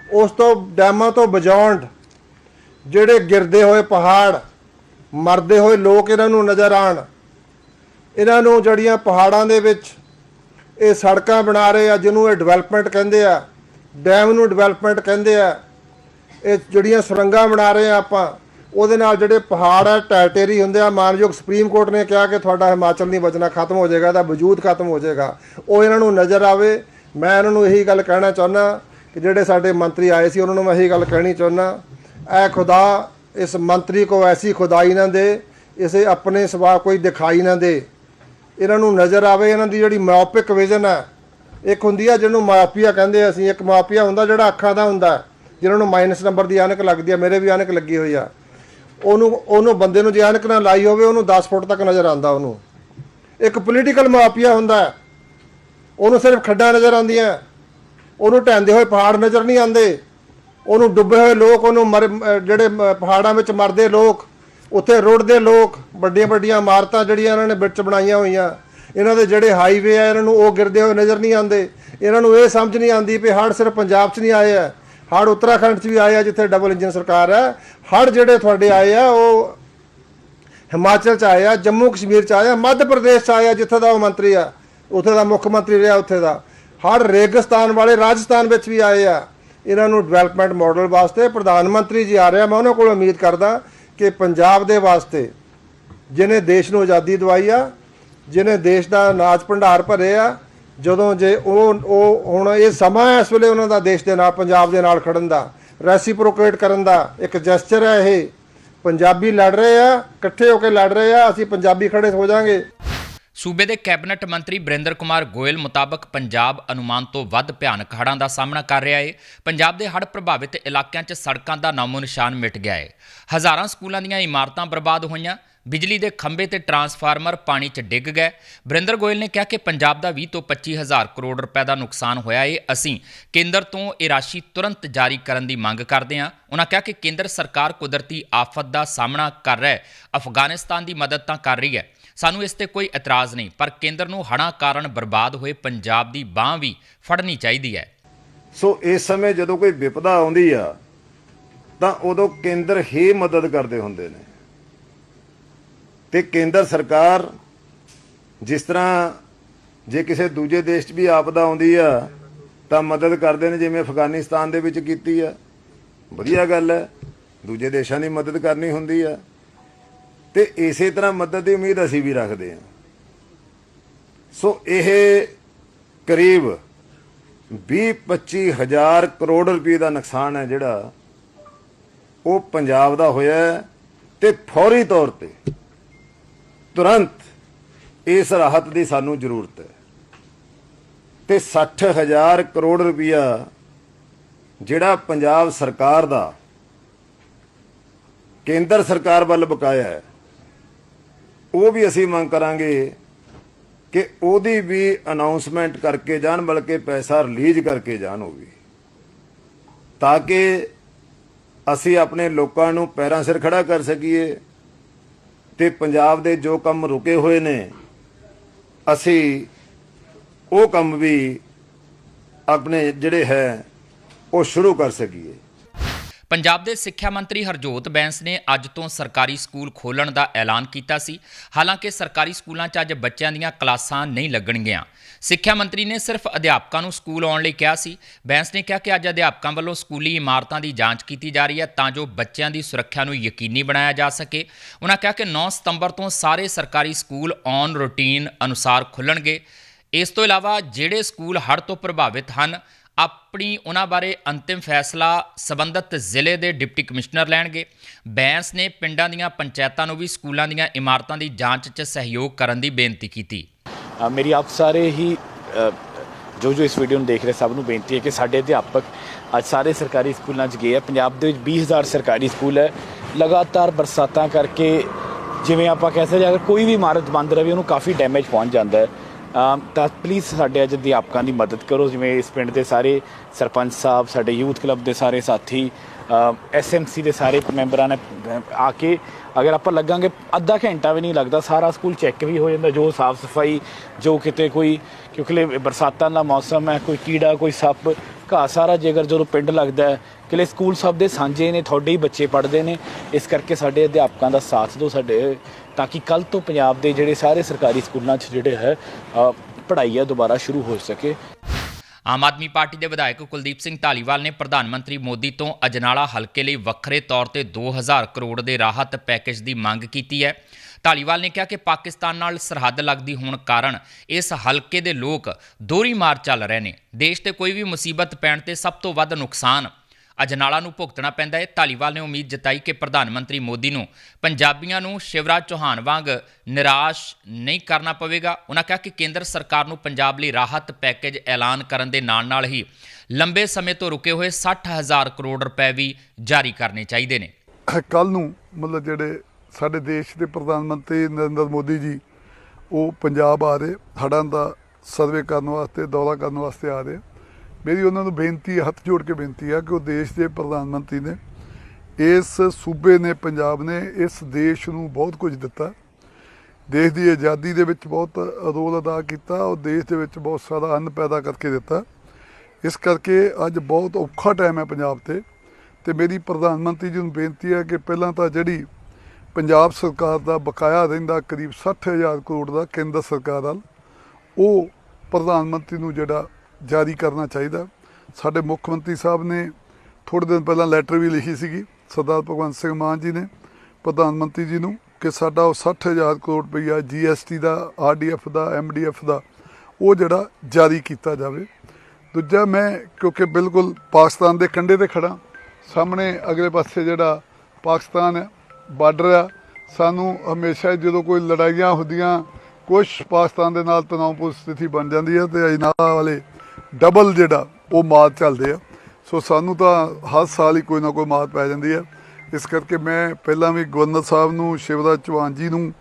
ਉਸ ਤੋਂ ਡੈਮਾਂ ਤੋਂ ਬਿਯੋਂਡ ਜਿਹੜੇ ਗਿਰਦੇ ਹੋਏ ਪਹਾੜ, ਮਰਦੇ ਹੋਏ ਲੋਕ ਇਹਨਾਂ ਨੂੰ ਨਜ਼ਰ ਆਣ ਇਹਨਾਂ ਨੂੰ ਜਿਹੜੀਆਂ ਪਹਾੜਾਂ ਦੇ ਵਿੱਚ ਇਹ ਸੜਕਾਂ ਬਣਾ ਰਹੇ ਆ, ਜਿਹਨੂੰ ਇਹ ਡਿਵੈਲਪਮੈਂਟ ਕਹਿੰਦੇ ਆ, ਡੈਮ ਨੂੰ ਡਿਵੈਲਪਮੈਂਟ ਕਹਿੰਦੇ ਆ, ਇਹ ਜਿਹੜੀਆਂ ਸੁਰੰਗਾਂ ਬਣਾ ਰਹੇ ਆ ਆਪਾਂ ਉਹਦੇ ਨਾਲ ਜਿਹੜੇ ਪਹਾੜ ਹੈ ਟੈਰਟੇਰੀ ਹੁੰਦੇ ਆ ਮਾਨਯੋਗ ਸੁਪਰੀਮ ਕੋਰਟ ਨੇ ਕਿਹਾ ਕਿ ਤੁਹਾਡਾ ਹਿਮਾਚਲ ਨਹੀਂ ਬਚਣਾ ਖਤਮ ਹੋ ਜਾਏਗਾ, ਇਹਦਾ ਵਜੂਦ ਖਤਮ ਹੋ ਜਾਏਗਾ। ਉਹ ਇਹਨਾਂ ਨੂੰ ਨਜ਼ਰ ਆਵੇ। ਮੈਂ ਇਹਨਾਂ ਨੂੰ ਇਹੀ ਗੱਲ ਕਹਿਣਾ ਚਾਹੁੰਦਾ ਕਿ ਜਿਹੜੇ ਸਾਡੇ ਮੰਤਰੀ ਆਏ ਸੀ, ਉਹਨਾਂ ਨੂੰ ਮੈਂ ਇਹੀ ਗੱਲ ਕਹਿਣੀ ਚਾਹੁੰਦਾ। ਐ ਖੁਦਾ, ਇਸ ਮੰਤਰੀ ਕੋ ਐਸੀ ਖੁਦਾਈ ਨਾ ਦੇ, ਇਸੇ ਆਪਣੇ ਸਿਵਾ ਕੋਈ ਦਿਖਾਈ ਨਾ ਦੇ। ਇਹਨਾਂ ਨੂੰ ਨਜ਼ਰ ਆਵੇ, ਇਹਨਾਂ ਦੀ ਜਿਹੜੀ ਮਾਇਓਪਿਕ ਵਿਜ਼ਨ ਹੈ ਇੱਕ ਹੁੰਦੀ ਆ ਜਿਹਨੂੰ ਮਾਇਓਪੀਆ ਕਹਿੰਦੇ ਅਸੀਂ, ਇੱਕ ਮਾਇਓਪੀਆ ਹੁੰਦਾ ਜਿਹੜਾ ਅੱਖਾਂ ਦਾ ਹੁੰਦਾ, ਜਿਹਨਾਂ ਨੂੰ ਮਾਈਨਸ ਨੰਬਰ ਦੀ ਐਨਕ ਲੱਗਦੀ ਆ, ਮੇਰੇ ਵੀ ਐਨਕ ਲੱਗੀ ਹੋਈ ਆ। ਉਹਨੂੰ ਉਹਨੂੰ ਬੰਦੇ ਨੂੰ ਜੇ ਐਨਕ ਨਾ ਲਾਈ ਹੋਵੇ, ਉਹਨੂੰ 10 ਫੁੱਟ ਤੱਕ ਨਜ਼ਰ ਆਉਂਦਾ ਉਹਨੂੰ। ਇੱਕ ਪੋਲੀਟੀਕਲ ਮਾਫੀਆ ਹੁੰਦਾ ਉਹਨੂੰ ਸਿਰਫ ਖੱਡਾਂ ਨਜ਼ਰ ਆਉਂਦੀਆਂ ਉਹਨੂੰ ਢਹਿੰਦੇ ਹੋਏ ਪਹਾੜ ਨਜ਼ਰ ਨਹੀਂ ਆਉਂਦੇ। ਉਹਨੂੰ ਡੁੱਬੇ ਹੋਏ ਲੋਕ, ਉਹਨੂੰ ਮਰ, ਜਿਹੜੇ ਪਹਾੜਾਂ ਵਿੱਚ ਮਰਦੇ ਲੋਕ, ਉੱਥੇ ਰੁੜਦੇ ਲੋਕ ਵੱਡੀਆਂ ਵੱਡੀਆਂ ਇਮਾਰਤਾਂ ਜਿਹੜੀਆਂ ਇਹਨਾਂ ਨੇ ਵਿੱਚ ਬਣਾਈਆਂ ਹੋਈਆਂ। ਇਹਨਾਂ ਦੇ ਜਿਹੜੇ ਹਾਈਵੇ ਆ, ਇਹਨਾਂ ਨੂੰ ਉਹ ਗਿਰਦੇ ਹੋਏ ਨਜ਼ਰ ਨਹੀਂ ਆਉਂਦੇ। ਇਹਨਾਂ ਨੂੰ ਇਹ ਸਮਝ ਨਹੀਂ ਆਉਂਦੀ ਵੀ ਹੜ੍ਹ ਸਿਰਫ ਪੰਜਾਬ 'ਚ ਨਹੀਂ ਆਏ ਆ। ਹੜ੍ਹ ਉੱਤਰਾਖੰਡ 'ਚ ਵੀ ਆਏ ਆ, ਜਿੱਥੇ ਡਬਲ ਇੰਜਨ ਸਰਕਾਰ ਹੈ। ਹੜ੍ਹ ਜਿਹੜੇ ਤੁਹਾਡੇ ਆਏ ਆ, ਉਹ ਹਿਮਾਚਲ ਚ ਆਏ ਆ, ਜੰਮੂ ਕਸ਼ਮੀਰ ਚ ਆਏ ਆ, ਮੱਧ ਪ੍ਰਦੇਸ਼ ਚ ਆਏ ਆ, ਜਿੱਥੇ ਦਾ ਉਹ ਮੰਤਰੀ ਆ। ਉੱਥੇ ਦਾ ਮੁੱਖ ਮੰਤਰੀ ਰਿਹਾ ਉੱਥੇ ਦਾ। ਹਰ ਰੇਗਿਸਤਾਨ ਵਾਲੇ ਰਾਜਸਥਾਨ ਵਿੱਚ ਵੀ ਆਏ ਆ। ਇਹਨਾਂ ਨੂੰ ਡਿਵੈਲਪਮੈਂਟ ਮਾਡਲ ਵਾਸਤੇ ਪ੍ਰਧਾਨ ਮੰਤਰੀ ਜੀ ਆ ਰਿਹਾ ਮੈਂ ਉਹਨਾਂ ਕੋਲ ਉਮੀਦ ਕਰਦਾ ਕਿ ਪੰਜਾਬ ਦੇ ਵਾਸਤੇ ਜਿਹਨੇ ਦੇਸ਼ ਨੂੰ ਆਜ਼ਾਦੀ ਦਵਾਈ ਆ, ਜਿਹਨੇ ਦੇਸ਼ ਦਾ ਅਨਾਜ ਭੰਡਾਰ ਭਰੇ ਆ ਜਦੋਂ ਜੇ ਉਹ ਉਹ ਹੁਣ ਇਹ ਸਮਾਂ ਹੈ ਇਸ ਵੇਲੇ ਉਹਨਾਂ ਦਾ ਦੇਸ਼ ਦੇ ਨਾਲ, ਪੰਜਾਬ ਦੇ ਨਾਲ ਖੜਨ ਦਾ ਰੈਸੀਪ੍ਰੋਕੇਟ ਕਰਨ ਦਾ, ਇੱਕ ਜੈਸਚਰ ਹੈ ਇਹ। ਪੰਜਾਬੀ ਲੜ ਰਹੇ ਆ, ਇਕੱਠੇ ਹੋ ਕੇ ਲੜ ਰਹੇ ਆ, ਅਸੀਂ ਪੰਜਾਬੀ ਖੜੇ ਹੋ ਜਾਾਂਗੇ। ਸੂਬੇ ਦੇ ਕੈਬਨਿਟ ਮੰਤਰੀ ਬਰਿੰਦਰ ਕੁਮਾਰ ਗੋਇਲ ਮੁਤਾਬਕ ਪੰਜਾਬ ਅਨੁਮਾਨ ਤੋਂ ਵੱਧ ਭਿਆਨਕ ਹੜ੍ਹਾਂ ਦਾ ਸਾਹਮਣਾ ਕਰ ਰਿਹਾ ਹੈ ਪੰਜਾਬ ਦੇ ਹੜ੍ਹ ਪ੍ਰਭਾਵਿਤ ਇਲਾਕਿਆਂ 'ਚ ਸੜਕਾਂ ਦਾ ਨਾਮੋ ਨਿਸ਼ਾਨ ਮਿਟ ਗਿਆ ਹੈ ਹਜ਼ਾਰਾਂ ਸਕੂਲਾਂ ਦੀਆਂ ਇਮਾਰਤਾਂ ਬਰਬਾਦ ਹੋਈਆਂ ਬਿਜਲੀ ਦੇ ਖੰਭੇ ਤੇ ਟਰਾਂਸਫਾਰਮਰ ਪਾਣੀ 'ਚ ਡਿੱਗ ਗਏ। ਬਰਿੰਦਰ ਗੋਇਲ ਨੇ ਕਿਹਾ ਕਿ ਪੰਜਾਬ ਦਾ 20 ਤੋਂ 25 ਹਜ਼ਾਰ ਕਰੋੜ ਰੁਪਏ ਦਾ ਨੁਕਸਾਨ ਹੋਇਆ ਏ। ਅਸੀਂ ਕੇਂਦਰ ਤੋਂ ਇਹ ਰਾਸ਼ੀ ਤੁਰੰਤ ਜਾਰੀ ਕਰਨ ਦੀ ਮੰਗ ਕਰਦੇ ਹਾਂ। ਉਹਨਾਂ ਕਿਹਾ ਕਿ ਕੇਂਦਰ ਸਰਕਾਰ ਕੁਦਰਤੀ ਆਫਤ ਦਾ ਸਾਹਮਣਾ ਕਰ ਰਿਹਾ ਅਫਗਾਨਿਸਤਾਨ ਦੀ ਮਦਦ ਤਾਂ ਕਰ ਰਹੀ ਹੈ। ਸਾਨੂੰ ਇਸ ਤੇ ਕੋਈ ਇਤਰਾਜ਼ ਨਹੀਂ, ਪਰ ਕੇਂਦਰ ਨੂੰ ਹੜ੍ਹਾਂ ਕਾਰਨ ਬਰਬਾਦ ਹੋਏ ਪੰਜਾਬ ਦੀ ਬਾਹ ਵੀ ਫੜਨੀ ਚਾਹੀਦੀ ਹੈ। ਸੋ ਇਸ ਸਮੇਂ ਜਦੋਂ ਕੋਈ ਵਿਪਦਾ ਆਉਂਦੀ ਆ, ਤਾਂ ਉਦੋਂ ਕੇਂਦਰ ਹੀ ਮਦਦ ਕਰਦੇ ਹੁੰਦੇ ਨੇ। ਤੇ ਕੇਂਦਰ ਸਰਕਾਰ ਜਿਸ ਤਰ੍ਹਾਂ ਜੇ ਕਿਸੇ ਦੂਜੇ ਦੇਸ਼ 'ਚ ਵੀ ਆਪਦਾ ਆਉਂਦੀ ਆ, ਤਾਂ ਮਦਦ ਕਰਦੇ ਨੇ, ਜਿਵੇਂ ਅਫਗਾਨਿਸਤਾਨ ਦੇ ਵਿੱਚ ਕੀਤੀ ਆ। ਵਧੀਆ ਗੱਲ ਹੈ, ਦੂਜੇ ਦੇਸ਼ਾਂ ਦੀ ਮਦਦ ਕਰਨੀ ਹੁੰਦੀ ਆ। ਤੇ ਇਸੇ ਤਰ੍ਹਾਂ ਮਦਦ ਦੀ ਉਮੀਦ ਅਸੀਂ ਵੀ ਰੱਖਦੇ ਹਾਂ। ਸੋ ਇਹ ਕਰੀਬ 20-25 ਹਜ਼ਾਰ ਕਰੋੜ ਰੁਪਏ ਦਾ ਨੁਕਸਾਨ ਹੈ ਜਿਹੜਾ ਉਹ ਪੰਜਾਬ ਦਾ ਹੋਇਆ ਹੈ। ਤੇ ਫੌਰੀ ਤੌਰ ਤੇ ਤੁਰੰਤ ਇਸ ਰਾਹਤ ਦੀ ਸਾਨੂੰ ਜ਼ਰੂਰਤ ਹੈ। ਤੇ 60 ਹਜ਼ਾਰ ਕਰੋੜ ਰੁਪਇਆ ਜਿਹੜਾ ਪੰਜਾਬ ਸਰਕਾਰ ਦਾ, ਕੇਂਦਰ ਸਰਕਾਰ ਵੱਲ ਬਕਾਇਆ ਹੈ, ਉਹ ਵੀ ਅਸੀਂ ਮੰਗ ਕਰਾਂਗੇ ਕਿ ਉਹਦੀ ਵੀ ਅਨਾਉਂਸਮੈਂਟ ਕਰਕੇ ਜਾਣ, ਬਲਕਿ ਪੈਸਾ ਰਿਲੀਜ਼ ਕਰਕੇ ਜਾਣ ਉਹ ਵੀ। ਤਾਂ ਕਿ ਅਸੀਂ ਆਪਣੇ ਲੋਕਾਂ ਨੂੰ ਪੈਰਾਂ ਸਿਰ ਖੜਾ ਕਰ ਸਕੀਏ ਤੇ ਪੰਜਾਬ ਦੇ ਜੋ ਕੰਮ ਰੁਕੇ ਹੋਏ ਨੇ, ਅਸੀਂ ਉਹ ਕੰਮ ਵੀ ਆਪਣੇ ਜਿਹੜੇ ਹੈ, ਉਹ ਸ਼ੁਰੂ ਕਰ ਸਕੀਏ। ਪੰਜਾਬ ਦੇ ਸਿੱਖਿਆ ਮੰਤਰੀ ਹਰਜੋਤ ਬੈਂਸ ਨੇ ਅੱਜ ਤੋਂ ਸਰਕਾਰੀ ਸਕੂਲ ਖੋਲ੍ਹਣ ਦਾ ਐਲਾਨ ਕੀਤਾ ਸੀ। ਹਾਲਾਂਕਿ ਸਰਕਾਰੀ ਸਕੂਲਾਂ 'ਚ ਅੱਜ ਬੱਚਿਆਂ ਦੀਆਂ ਕਲਾਸਾਂ ਨਹੀਂ ਲੱਗਣਗੀਆਂ। ਸਿੱਖਿਆ ਮੰਤਰੀ ਨੇ ਸਿਰਫ ਅਧਿਆਪਕਾਂ ਨੂੰ ਸਕੂਲ ਆਉਣ ਲਈ ਕਿਹਾ ਸੀ। ਬੈਂਸ ਨੇ ਕਿਹਾ ਕਿ ਅੱਜ ਅਧਿਆਪਕਾਂ ਵੱਲੋਂ ਸਕੂਲੀ ਇਮਾਰਤਾਂ ਦੀ ਜਾਂਚ ਕੀਤੀ ਜਾ ਰਹੀ ਹੈ ਤਾਂ ਜੋ ਬੱਚਿਆਂ ਦੀ ਸੁਰੱਖਿਆ ਨੂੰ ਯਕੀਨੀ ਬਣਾਇਆ ਜਾ ਸਕੇ। ਉਹਨਾਂ ਕਿਹਾ ਕਿ 9 ਸਤੰਬਰ ਤੋਂ ਸਾਰੇ ਸਰਕਾਰੀ ਸਕੂਲ ਔਨ ਰੂਟੀਨ ਅਨੁਸਾਰ ਖੁੱਲਣਗੇ ਇਸ ਤੋਂ ਇਲਾਵਾ ਜਿਹੜੇ ਸਕੂਲ ਹੜ੍ਹ ਤੋਂ ਪ੍ਰਭਾਵਿਤ ਹਨ ਆਪਣੀ ਉਹਨਾਂ ਬਾਰੇ ਅੰਤਿਮ ਫੈਸਲਾ ਸਬੰਧਤ ਜ਼ਿਲ੍ਹੇ ਦੇ ਡਿਪਟੀ ਕਮਿਸ਼ਨਰ ਲੈਣਗੇ। ਬੈਂਸ ਨੇ ਪਿੰਡਾਂ ਦੀਆਂ ਪੰਚਾਇਤਾਂ ਨੂੰ ਵੀ ਸਕੂਲਾਂ ਦੀਆਂ ਇਮਾਰਤਾਂ ਦੀ ਜਾਂਚ 'ਚ ਸਹਿਯੋਗ ਕਰਨ ਦੀ ਬੇਨਤੀ ਕੀਤੀ। ਮੇਰੀ ਆਪ ਸਾਰੇ ਹੀ ਜੋ ਜੋ ਇਸ ਵੀਡੀਓ ਨੂੰ ਦੇਖ ਰਹੇ ਸਭ ਨੂੰ ਬੇਨਤੀ ਹੈ ਕਿ ਸਾਡੇ ਅਧਿਆਪਕ ਅੱਜ ਸਾਰੇ ਸਰਕਾਰੀ ਸਕੂਲਾਂ 'ਚ ਗਏ ਆ। ਪੰਜਾਬ ਦੇ ਵਿੱਚ 20000 ਸਰਕਾਰੀ ਸਕੂਲ ਹੈ। ਲਗਾਤਾਰ ਬਰਸਾਤਾਂ ਕਰਕੇ ਜਿਵੇਂ ਆਪਾਂ ਕਹਿ ਸਕਦੇ ਅਗਰ ਕੋਈ ਵੀ ਇਮਾਰਤ ਬੰਦ ਰਵੇ ਉਹਨੂੰ ਕਾਫੀ ਡੈਮੇਜ ਪਹੁੰਚ ਜਾਂਦਾ ਹੈ। ਤਾਂ ਪਲੀਜ਼ ਸਾਡੇ ਅੱਜ ਅਧਿਆਪਕਾਂ ਦੀ ਮਦਦ ਕਰੋ, ਜਿਵੇਂ ਇਸ ਪਿੰਡ ਦੇ ਸਾਰੇ ਸਰਪੰਚ ਸਾਹਿਬ, ਸਾਡੇ ਯੂਥ ਕਲੱਬ ਦੇ ਸਾਰੇ ਸਾਥੀ ਐਸਐਮਸੀ ਦੇ ਸਾਰੇ ਮੈਂਬਰਾਂ ਨੇ ਆ ਕੇ ਅਗਰ ਆਪਾਂ ਲੱਗਾਂਗੇ, ਅੱਧਾ ਘੰਟਾ ਵੀ ਨਹੀਂ ਲੱਗਦਾ, ਸਾਰਾ ਸਕੂਲ ਚੈੱਕ ਵੀ ਹੋ ਜਾਂਦਾ, ਜੋ ਸਾਫ਼ ਸਫ਼ਾਈ, ਜੋ ਕਿਤੇ ਕੋਈ, ਕਿਉਂਕਿ ਬਰਸਾਤਾਂ ਦਾ ਮੌਸਮ ਹੈ, ਕੋਈ ਕੀੜਾ, ਕੋਈ ਸੱਪ, ਘਾਹ, ਸਾਰਾ ਜੇਕਰ ਜਦੋਂ ਪਿੰਡ ਲੱਗਦਾ ਹੈ, ਕਿਲੇ ਸਕੂਲ ਸਭ ਦੇ ਸਾਂਝੇ ਨੇ, ਤੁਹਾਡੇ ਹੀ ਬੱਚੇ ਪੜ੍ਹਦੇ ਨੇ, ਇਸ ਕਰਕੇ ਸਾਡੇ ਅਧਿਆਪਕਾਂ ਦਾ ਸਾਥ ਦਿਓ, ਸਾਡੇ ਤਾਂ ਕਿ ਕੱਲ ਤੋਂ ਪੰਜਾਬ ਦੇ ਜਿਹੜੇ ਸਾਰੇ ਸਰਕਾਰੀ ਸਕੂਲਾਂ 'ਚ ਜਿਹੜੇ ਹੈ ਪੜ੍ਹਾਈ ਹੈ ਦੁਬਾਰਾ ਸ਼ੁਰੂ ਹੋ ਸਕੇ। ਆਮ ਆਦਮੀ ਪਾਰਟੀ ਦੇ ਵਿਧਾਇਕ ਕੁਲਦੀਪ ਸਿੰਘ ਢਾਲੀਵਾਲ ਨੇ ਪ੍ਰਧਾਨ ਮੰਤਰੀ ਮੋਦੀ ਤੋਂ ਅਜਨਾਲਾ ਹਲਕੇ ਲਈ ਵੱਖਰੇ ਤੌਰ ਤੇ 2000 ਕਰੋੜ ਦੇ ਰਾਹਤ ਪੈਕੇਜ ਦੀ ਮੰਗ ਕੀਤੀ ਹੈ। ਢਾਲੀਵਾਲ ਨੇ ਕਿਹਾ ਕਿ ਪਾਕਿਸਤਾਨ ਨਾਲ ਸਰਹੱਦ ਲੱਗਦੀ ਹੋਣ ਕਾਰਨ ਇਸ ਹਲਕੇ ਦੇ ਲੋਕ ਦੋਹਰੀ ਮਾਰ ਚੱਲ ਰਹੇ ਨੇ। ਦੇਸ਼ ਤੇ ਕੋਈ ਵੀ ਮੁਸੀਬਤ ਪੈਣ ਤੇ ਸਭ ਤੋਂ ਵੱਧ ਨੁਕਸਾਨ ਅਜਨਾਲਾ ਨੂੰ ਭੁਗਤਣਾ ਪੈਂਦਾ ਹੈ ਧਾਲੀਵਾਲ ਨੇ ਉਮੀਦ ਜਤਾਈ ਕਿ ਪ੍ਰਧਾਨ ਮੰਤਰੀ ਮੋਦੀ ਨੂੰ ਪੰਜਾਬੀਆਂ ਨੂੰ ਸ਼ਿਵਰਾਜ ਚੌਹਾਨ ਵਾਂਗ ਨਿਰਾਸ਼ ਨਹੀਂ ਕਰਨਾ ਪਵੇਗਾ। ਉਹਨਾਂ ਕਿਹਾ ਕਿ ਕੇਂਦਰ ਸਰਕਾਰ ਨੂੰ ਪੰਜਾਬ ਲਈ ਰਾਹਤ ਪੈਕੇਜ ਐਲਾਨ ਕਰਨ ਦੇ ਨਾਲ-ਨਾਲ ਹੀ ਲੰਬੇ ਸਮੇਂ ਤੋਂ ਰੁਕੇ ਹੋਏ 60000 ਕਰੋੜ ਰੁਪਏ ਵੀ ਜਾਰੀ ਕਰਨੇ ਚਾਹੀਦੇ ਨੇ। ਕੱਲ ਨੂੰ ਮਤਲਬ ਜਿਹੜੇ ਸਾਡੇ ਦੇਸ਼ ਦੇ ਪ੍ਰਧਾਨ ਮੰਤਰੀ ਨਰਿੰਦਰ ਮੋਦੀ ਜੀ, ਉਹ ਪੰਜਾਬ ਆ ਰਹੇ, ਹੜ੍ਹਾਂ ਦਾ ਸਰਵੇ ਕਰਨ ਵਾਸਤੇ, ਦੌਰਾ ਕਰਨ ਵਾਸਤੇ ਆ ਰਹੇ। ਮੇਰੀ ਉਹਨਾਂ ਨੂੰ ਬੇਨਤੀ ਹੱਥ ਜੋੜ ਕੇ ਬੇਨਤੀ ਆ ਕਿ ਉਹ ਦੇਸ਼ ਦੇ ਪ੍ਰਧਾਨ ਮੰਤਰੀ ਨੇ, ਇਸ ਸੂਬੇ ਨੇ, ਪੰਜਾਬ ਨੇ ਇਸ ਦੇਸ਼ ਨੂੰ ਬਹੁਤ ਕੁਝ ਦਿੱਤਾ। ਦੇਸ਼ ਦੀ ਆਜ਼ਾਦੀ ਦੇ ਵਿੱਚ ਬਹੁਤ ਰੋਲ ਅਦਾ ਕੀਤਾ ਉਹ ਦੇਸ਼ ਦੇ ਵਿੱਚ ਬਹੁਤ ਸਾਰਾ ਅੰਨ ਪੈਦਾ ਕਰਕੇ ਦਿੱਤਾ। ਇਸ ਕਰਕੇ ਅੱਜ ਬਹੁਤ ਔਖਾ ਟਾਈਮ ਹੈ ਪੰਜਾਬ ਤੇ ਤੇ ਮੇਰੀ ਪ੍ਰਧਾਨ ਮੰਤਰੀ ਜੀ ਨੂੰ ਬੇਨਤੀ ਹੈ ਕਿ ਪਹਿਲਾਂ ਤਾਂ ਜਿਹੜੀ ਪੰਜਾਬ ਸਰਕਾਰ ਦਾ ਬਕਾਇਆ ਰਹਿੰਦਾ ਕਰੀਬ 60000 ਕਰੋੜ ਦਾ ਕੇਂਦਰ ਸਰਕਾਰ ਵੱਲ, ਉਹ ਪ੍ਰਧਾਨ ਮੰਤਰੀ ਨੂੰ ਜਿਹੜਾ ਜਾਰੀ ਕਰਨਾ ਚਾਹੀਦਾ। ਸਾਡੇ ਮੁੱਖ ਮੰਤਰੀ ਸਾਹਿਬ ਨੇ ਥੋੜੇ ਦਿਨ ਪਹਿਲਾਂ ਲੈਟਰ ਵੀ ਲਿਖੀ ਸੀਗੀ, ਸਰਦਾਰ ਭਗਵੰਤ ਸਿੰਘ ਮਾਨ ਜੀ ਨੇ, ਪ੍ਰਧਾਨ ਮੰਤਰੀ ਜੀ ਨੂੰ, ਕਿ ਸਾਡਾ ਉਹ 60000 ਕਰੋੜ ਰੁਪਈਆ ਜੀਐਸਟੀ ਦਾ ਆਰਡੀਐਫ ਦਾ ਐਮਡੀਐਫ ਦਾ, ਉਹ ਜਿਹੜਾ ਜਾਰੀ ਕੀਤਾ ਜਾਵੇ। ਦੂਜਾ ਮੈਂ, ਕਿਉਂਕਿ ਬਿਲਕੁਲ ਪਾਕਿਸਤਾਨ ਦੇ ਕੰਢੇ ਤੇ ਖੜਾ ਸਾਹਮਣੇ ਅਗਲੇ ਪਾਸੇ ਜਿਹੜਾ ਪਾਕਿਸਤਾਨ ਹੈ ਬਾਰਡਰ ਆ, ਸਾਨੂੰ ਹਮੇਸ਼ਾ ਜਦੋਂ ਕੋਈ ਲੜਾਈਆਂ ਹੁੰਦੀਆਂ ਕੁਝ ਪਾਕਿਸਤਾਨ ਦੇ ਨਾਲ ਤਣਾਅਪੂਰਨ ਸਥਿਤੀ ਬਣ ਜਾਂਦੀ ਹੈ ਤੇ ਅਜਨਾਲਾ ਵਾਲੇ ਡਬਲ ਜਿਹੜਾ ਉਹ ਮਾਤ ਚੱਲਦੇ ਆ। ਸੋ ਸਾਨੂੰ ਤਾਂ ਹਰ ਸਾਲ ਹੀ ਕੋਈ ਨਾ ਕੋਈ ਮਾਤ ਪੈ ਜਾਂਦੀ ਹੈ ਇਸ ਕਰਕੇ ਮੈਂ ਪਹਿਲਾਂ ਵੀ ਗਵਰਨਰ ਸਾਹਿਬ ਨੂੰ, ਸ਼ਿਵਰਾਜ ਚੌਹਾਨ ਜੀ ਨੂੰ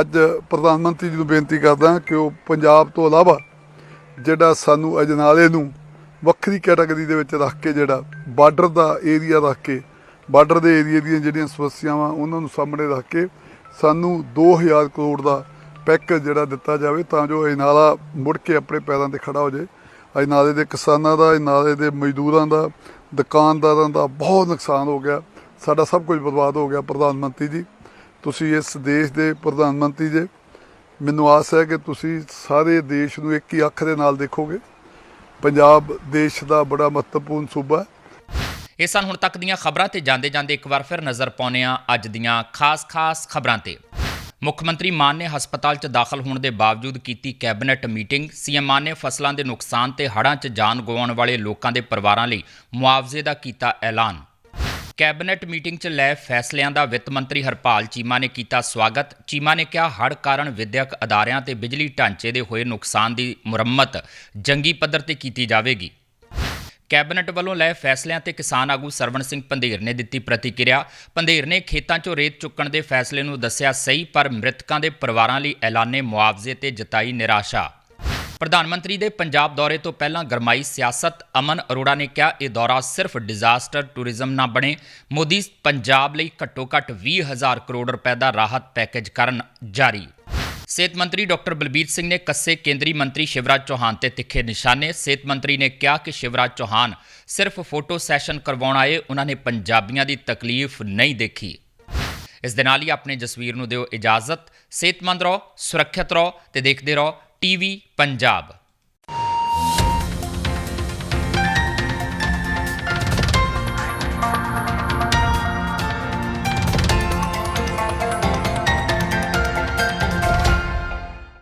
ਅੱਜ ਪ੍ਰਧਾਨ ਮੰਤਰੀ ਜੀ ਨੂੰ ਬੇਨਤੀ ਕਰਦਾ ਕਿ ਉਹ ਪੰਜਾਬ ਤੋਂ ਇਲਾਵਾ ਜਿਹੜਾ ਸਾਨੂੰ ਅਜਨਾਲੇ ਨੂੰ ਵੱਖਰੀ ਕੈਟਾਗਰੀ ਦੇ ਵਿੱਚ ਰੱਖ ਕੇ ਜਿਹੜਾ ਬਾਰਡਰ ਦਾ ਏਰੀਆ ਰੱਖ ਕੇ, ਬਾਰਡਰ ਦੇ ਏਰੀਆ ਦੀਆਂ ਜਿਹੜੀਆਂ ਸਮੱਸਿਆਵਾਂ ਉਹਨਾਂ ਨੂੰ ਸਾਹਮਣੇ ਰੱਖ ਕੇ ਸਾਨੂੰ 2000 ਕਰੋੜ ਦਾ ਪੈਕੇਜ ਜਿਹੜਾ ਦਿੱਤਾ ਜਾਵੇ ਤਾਂ ਜੋ ਅਜਨਾਲਾ ਮੁੜ ਕੇ ਆਪਣੇ ਪੈਰਾਂ ਤੇ ਖੜਾ ਹੋ ਜਾਏ। ਅੱਜ ਨਾਲੇ ਦੇ ਕਿਸਾਨਾਂ ਦਾ ਅਜਨਾਲੇ ਦੇ ਮਜ਼ਦੂਰਾਂ ਦਾ, ਦੁਕਾਨਦਾਰਾਂ ਦਾ ਬਹੁਤ ਨੁਕਸਾਨ ਹੋ ਗਿਆ। ਸਾਡਾ ਸਭ ਕੁਝ ਬਰਬਾਦ ਹੋ ਗਿਆ ਪ੍ਰਧਾਨ ਮੰਤਰੀ ਜੀ। ਤੁਸੀਂ ਇਸ ਦੇਸ਼ ਦੇ ਪ੍ਰਧਾਨ ਮੰਤਰੀ ਜੇ, ਮੈਨੂੰ ਆਸ ਹੈ ਕਿ ਤੁਸੀਂ ਸਾਰੇ ਦੇਸ਼ ਨੂੰ ਇੱਕ ਹੀ ਅੱਖ ਦੇ ਨਾਲ ਦੇਖੋਗੇ। ਪੰਜਾਬ ਦੇਸ਼ ਦਾ ਬੜਾ ਮਹੱਤਵਪੂਰਨ ਸੂਬਾ ਹੈ। ਇਹ ਸਨ ਹੁਣ ਤੱਕ ਦੀਆਂ ਖਬਰਾਂ ਤੇ ਜਾਂਦੇ ਜਾਂਦੇ ਇੱਕ ਵਾਰ ਫਿਰ ਨਜ਼ਰ ਪਾਉਂਦੇ ਹਾਂ ਅੱਜ ਦੀਆਂ ਖਾਸ-ਖਾਸ ਖਬਰਾਂ ਤੇ। ਮੁੱਖ ਮੰਤਰੀ ਮਾਨ ਨੇ ਹਸਪਤਾਲ 'ਚ ਦਾਖਲ ਹੋਣ ਦੇ ਬਾਵਜੂਦ ਕੀਤੀ ਕੈਬਨਿਟ ਮੀਟਿੰਗ। ਸੀਐਮ ਮਾਨ ਨੇ ਫਸਲਾਂ ਦੇ ਨੁਕਸਾਨ ਤੇ ਹੜ੍ਹਾਂ 'ਚ ਜਾਨ ਗਵਾਉਣ ਵਾਲੇ ਲੋਕਾਂ ਦੇ ਪਰਿਵਾਰਾਂ ਲਈ ਮੁਆਵਜ਼ੇ ਦਾ ਕੀਤਾ ਐਲਾਨ। ਕੈਬਨਿਟ ਮੀਟਿੰਗ 'ਚ ਲੈ ਫੈਸਲਿਆਂ ਦਾ ਵਿੱਤ ਮੰਤਰੀ ਹਰਪਾਲ ਚੀਮਾ ਨੇ ਕੀਤਾ ਸਵਾਗਤ। ਚੀਮਾ ਨੇ ਕਿਹਾ, ਹੜ੍ਹ ਕਾਰਨ ਵਿਦਿਅਕ ਅਦਾਰਿਆਂ ਤੇ ਬਿਜਲੀ ਢਾਂਚੇ ਦੇ ਹੋਏ ਨੁਕਸਾਨ ਦੀ ਮੁਰੰਮਤ ਜੰਗੀ ਪੱਧਰ ਤੇ ਕੀਤੀ ਜਾਵੇਗੀ। ਕੈਬਨਿਟ ਵੱਲੋਂ ਲਏ ਫੈਸਲਿਆਂ ਤੇ ਕਿਸਾਨ ਆਗੂ ਸਰਵਣ ਸਿੰਘ ਪੰਧੇਰ ਨੇ ਦਿੱਤੀ ਪ੍ਰਤੀਕਿਰਿਆ। ਪੰਧੇਰ ਨੇ ਖੇਤਾਂ 'ਚੋਂ ਰੇਤ ਚੁੱਕਣ ਦੇ ਫੈਸਲੇ ਨੂੰ ਦੱਸਿਆ ਸਹੀ, ਪਰ ਮ੍ਰਿਤਕਾਂ ਦੇ ਪਰਿਵਾਰਾਂ ਲਈ ਐਲਾਨੇ ਮੁਆਵਜ਼ੇ ਤੇ ਜਤਾਈ ਨਿਰਾਸ਼ਾ। ਪ੍ਰਧਾਨ ਮੰਤਰੀ ਦੇ ਪੰਜਾਬ ਦੌਰੇ ਤੋਂ ਪਹਿਲਾਂ ਗਰਮਾਈ ਸਿਆਸਤ, ਅਮਨ ਅਰੋੜਾ ਨੇ ਕਿਹਾ, ਇਹ ਦੌਰਾ ਸਿਰਫ ਡਿਜ਼ਾਸਟਰ ਟੂਰਿਜ਼ਮ ਨਾ ਬਣੇ। ਮੋਦੀ, ਪੰਜਾਬ ਲਈ ਘੱਟੋ-ਘੱਟ 20000 ਕਰੋੜ ਰੁਪਏ ਦਾ ਰਾਹਤ ਪੈਕੇਜ ਕਰਨ ਜਾਰੀ। ਸਿਹਤ ਮੰਤਰੀ ਡਾਕਟਰ ਬਲਬੀਰ ਸਿੰਘ ਨੇ ਕੱਸੇ ਕੇਂਦਰੀ ਮੰਤਰੀ ਸ਼ਿਵਰਾਜ ਚੌਹਾਨ ਤੇ ਤਿੱਖੇ ਨਿਸ਼ਾਨੇ। ਸਿਹਤ ਮੰਤਰੀ ਨੇ ਕਿਹਾ ਕਿ ਸ਼ਿਵਰਾਜ ਚੌਹਾਨ ਸਿਰਫ ਫੋਟੋ ਸੈਸ਼ਨ ਕਰਵਾਉਣ ਆਏ, ਉਹਨਾਂ ਨੇ ਪੰਜਾਬੀਆਂ ਦੀ ਤਕਲੀਫ ਨਹੀਂ ਦੇਖੀ। ਇਸ ਦੇ ਨਾਲ ਹੀ ਆਪਣੇ ਜਸਵੀਰ ਨੂੰ ਦਿਓ ਇਜਾਜ਼ਤ। ਸਿਹਤਮੰਦ ਰਹੋ, ਸੁਰੱਖਿਅਤ ਰਹੋ ਤੇ ਦੇਖਦੇ ਰਹੋ ਟੀਵੀ ਪੰਜਾਬ।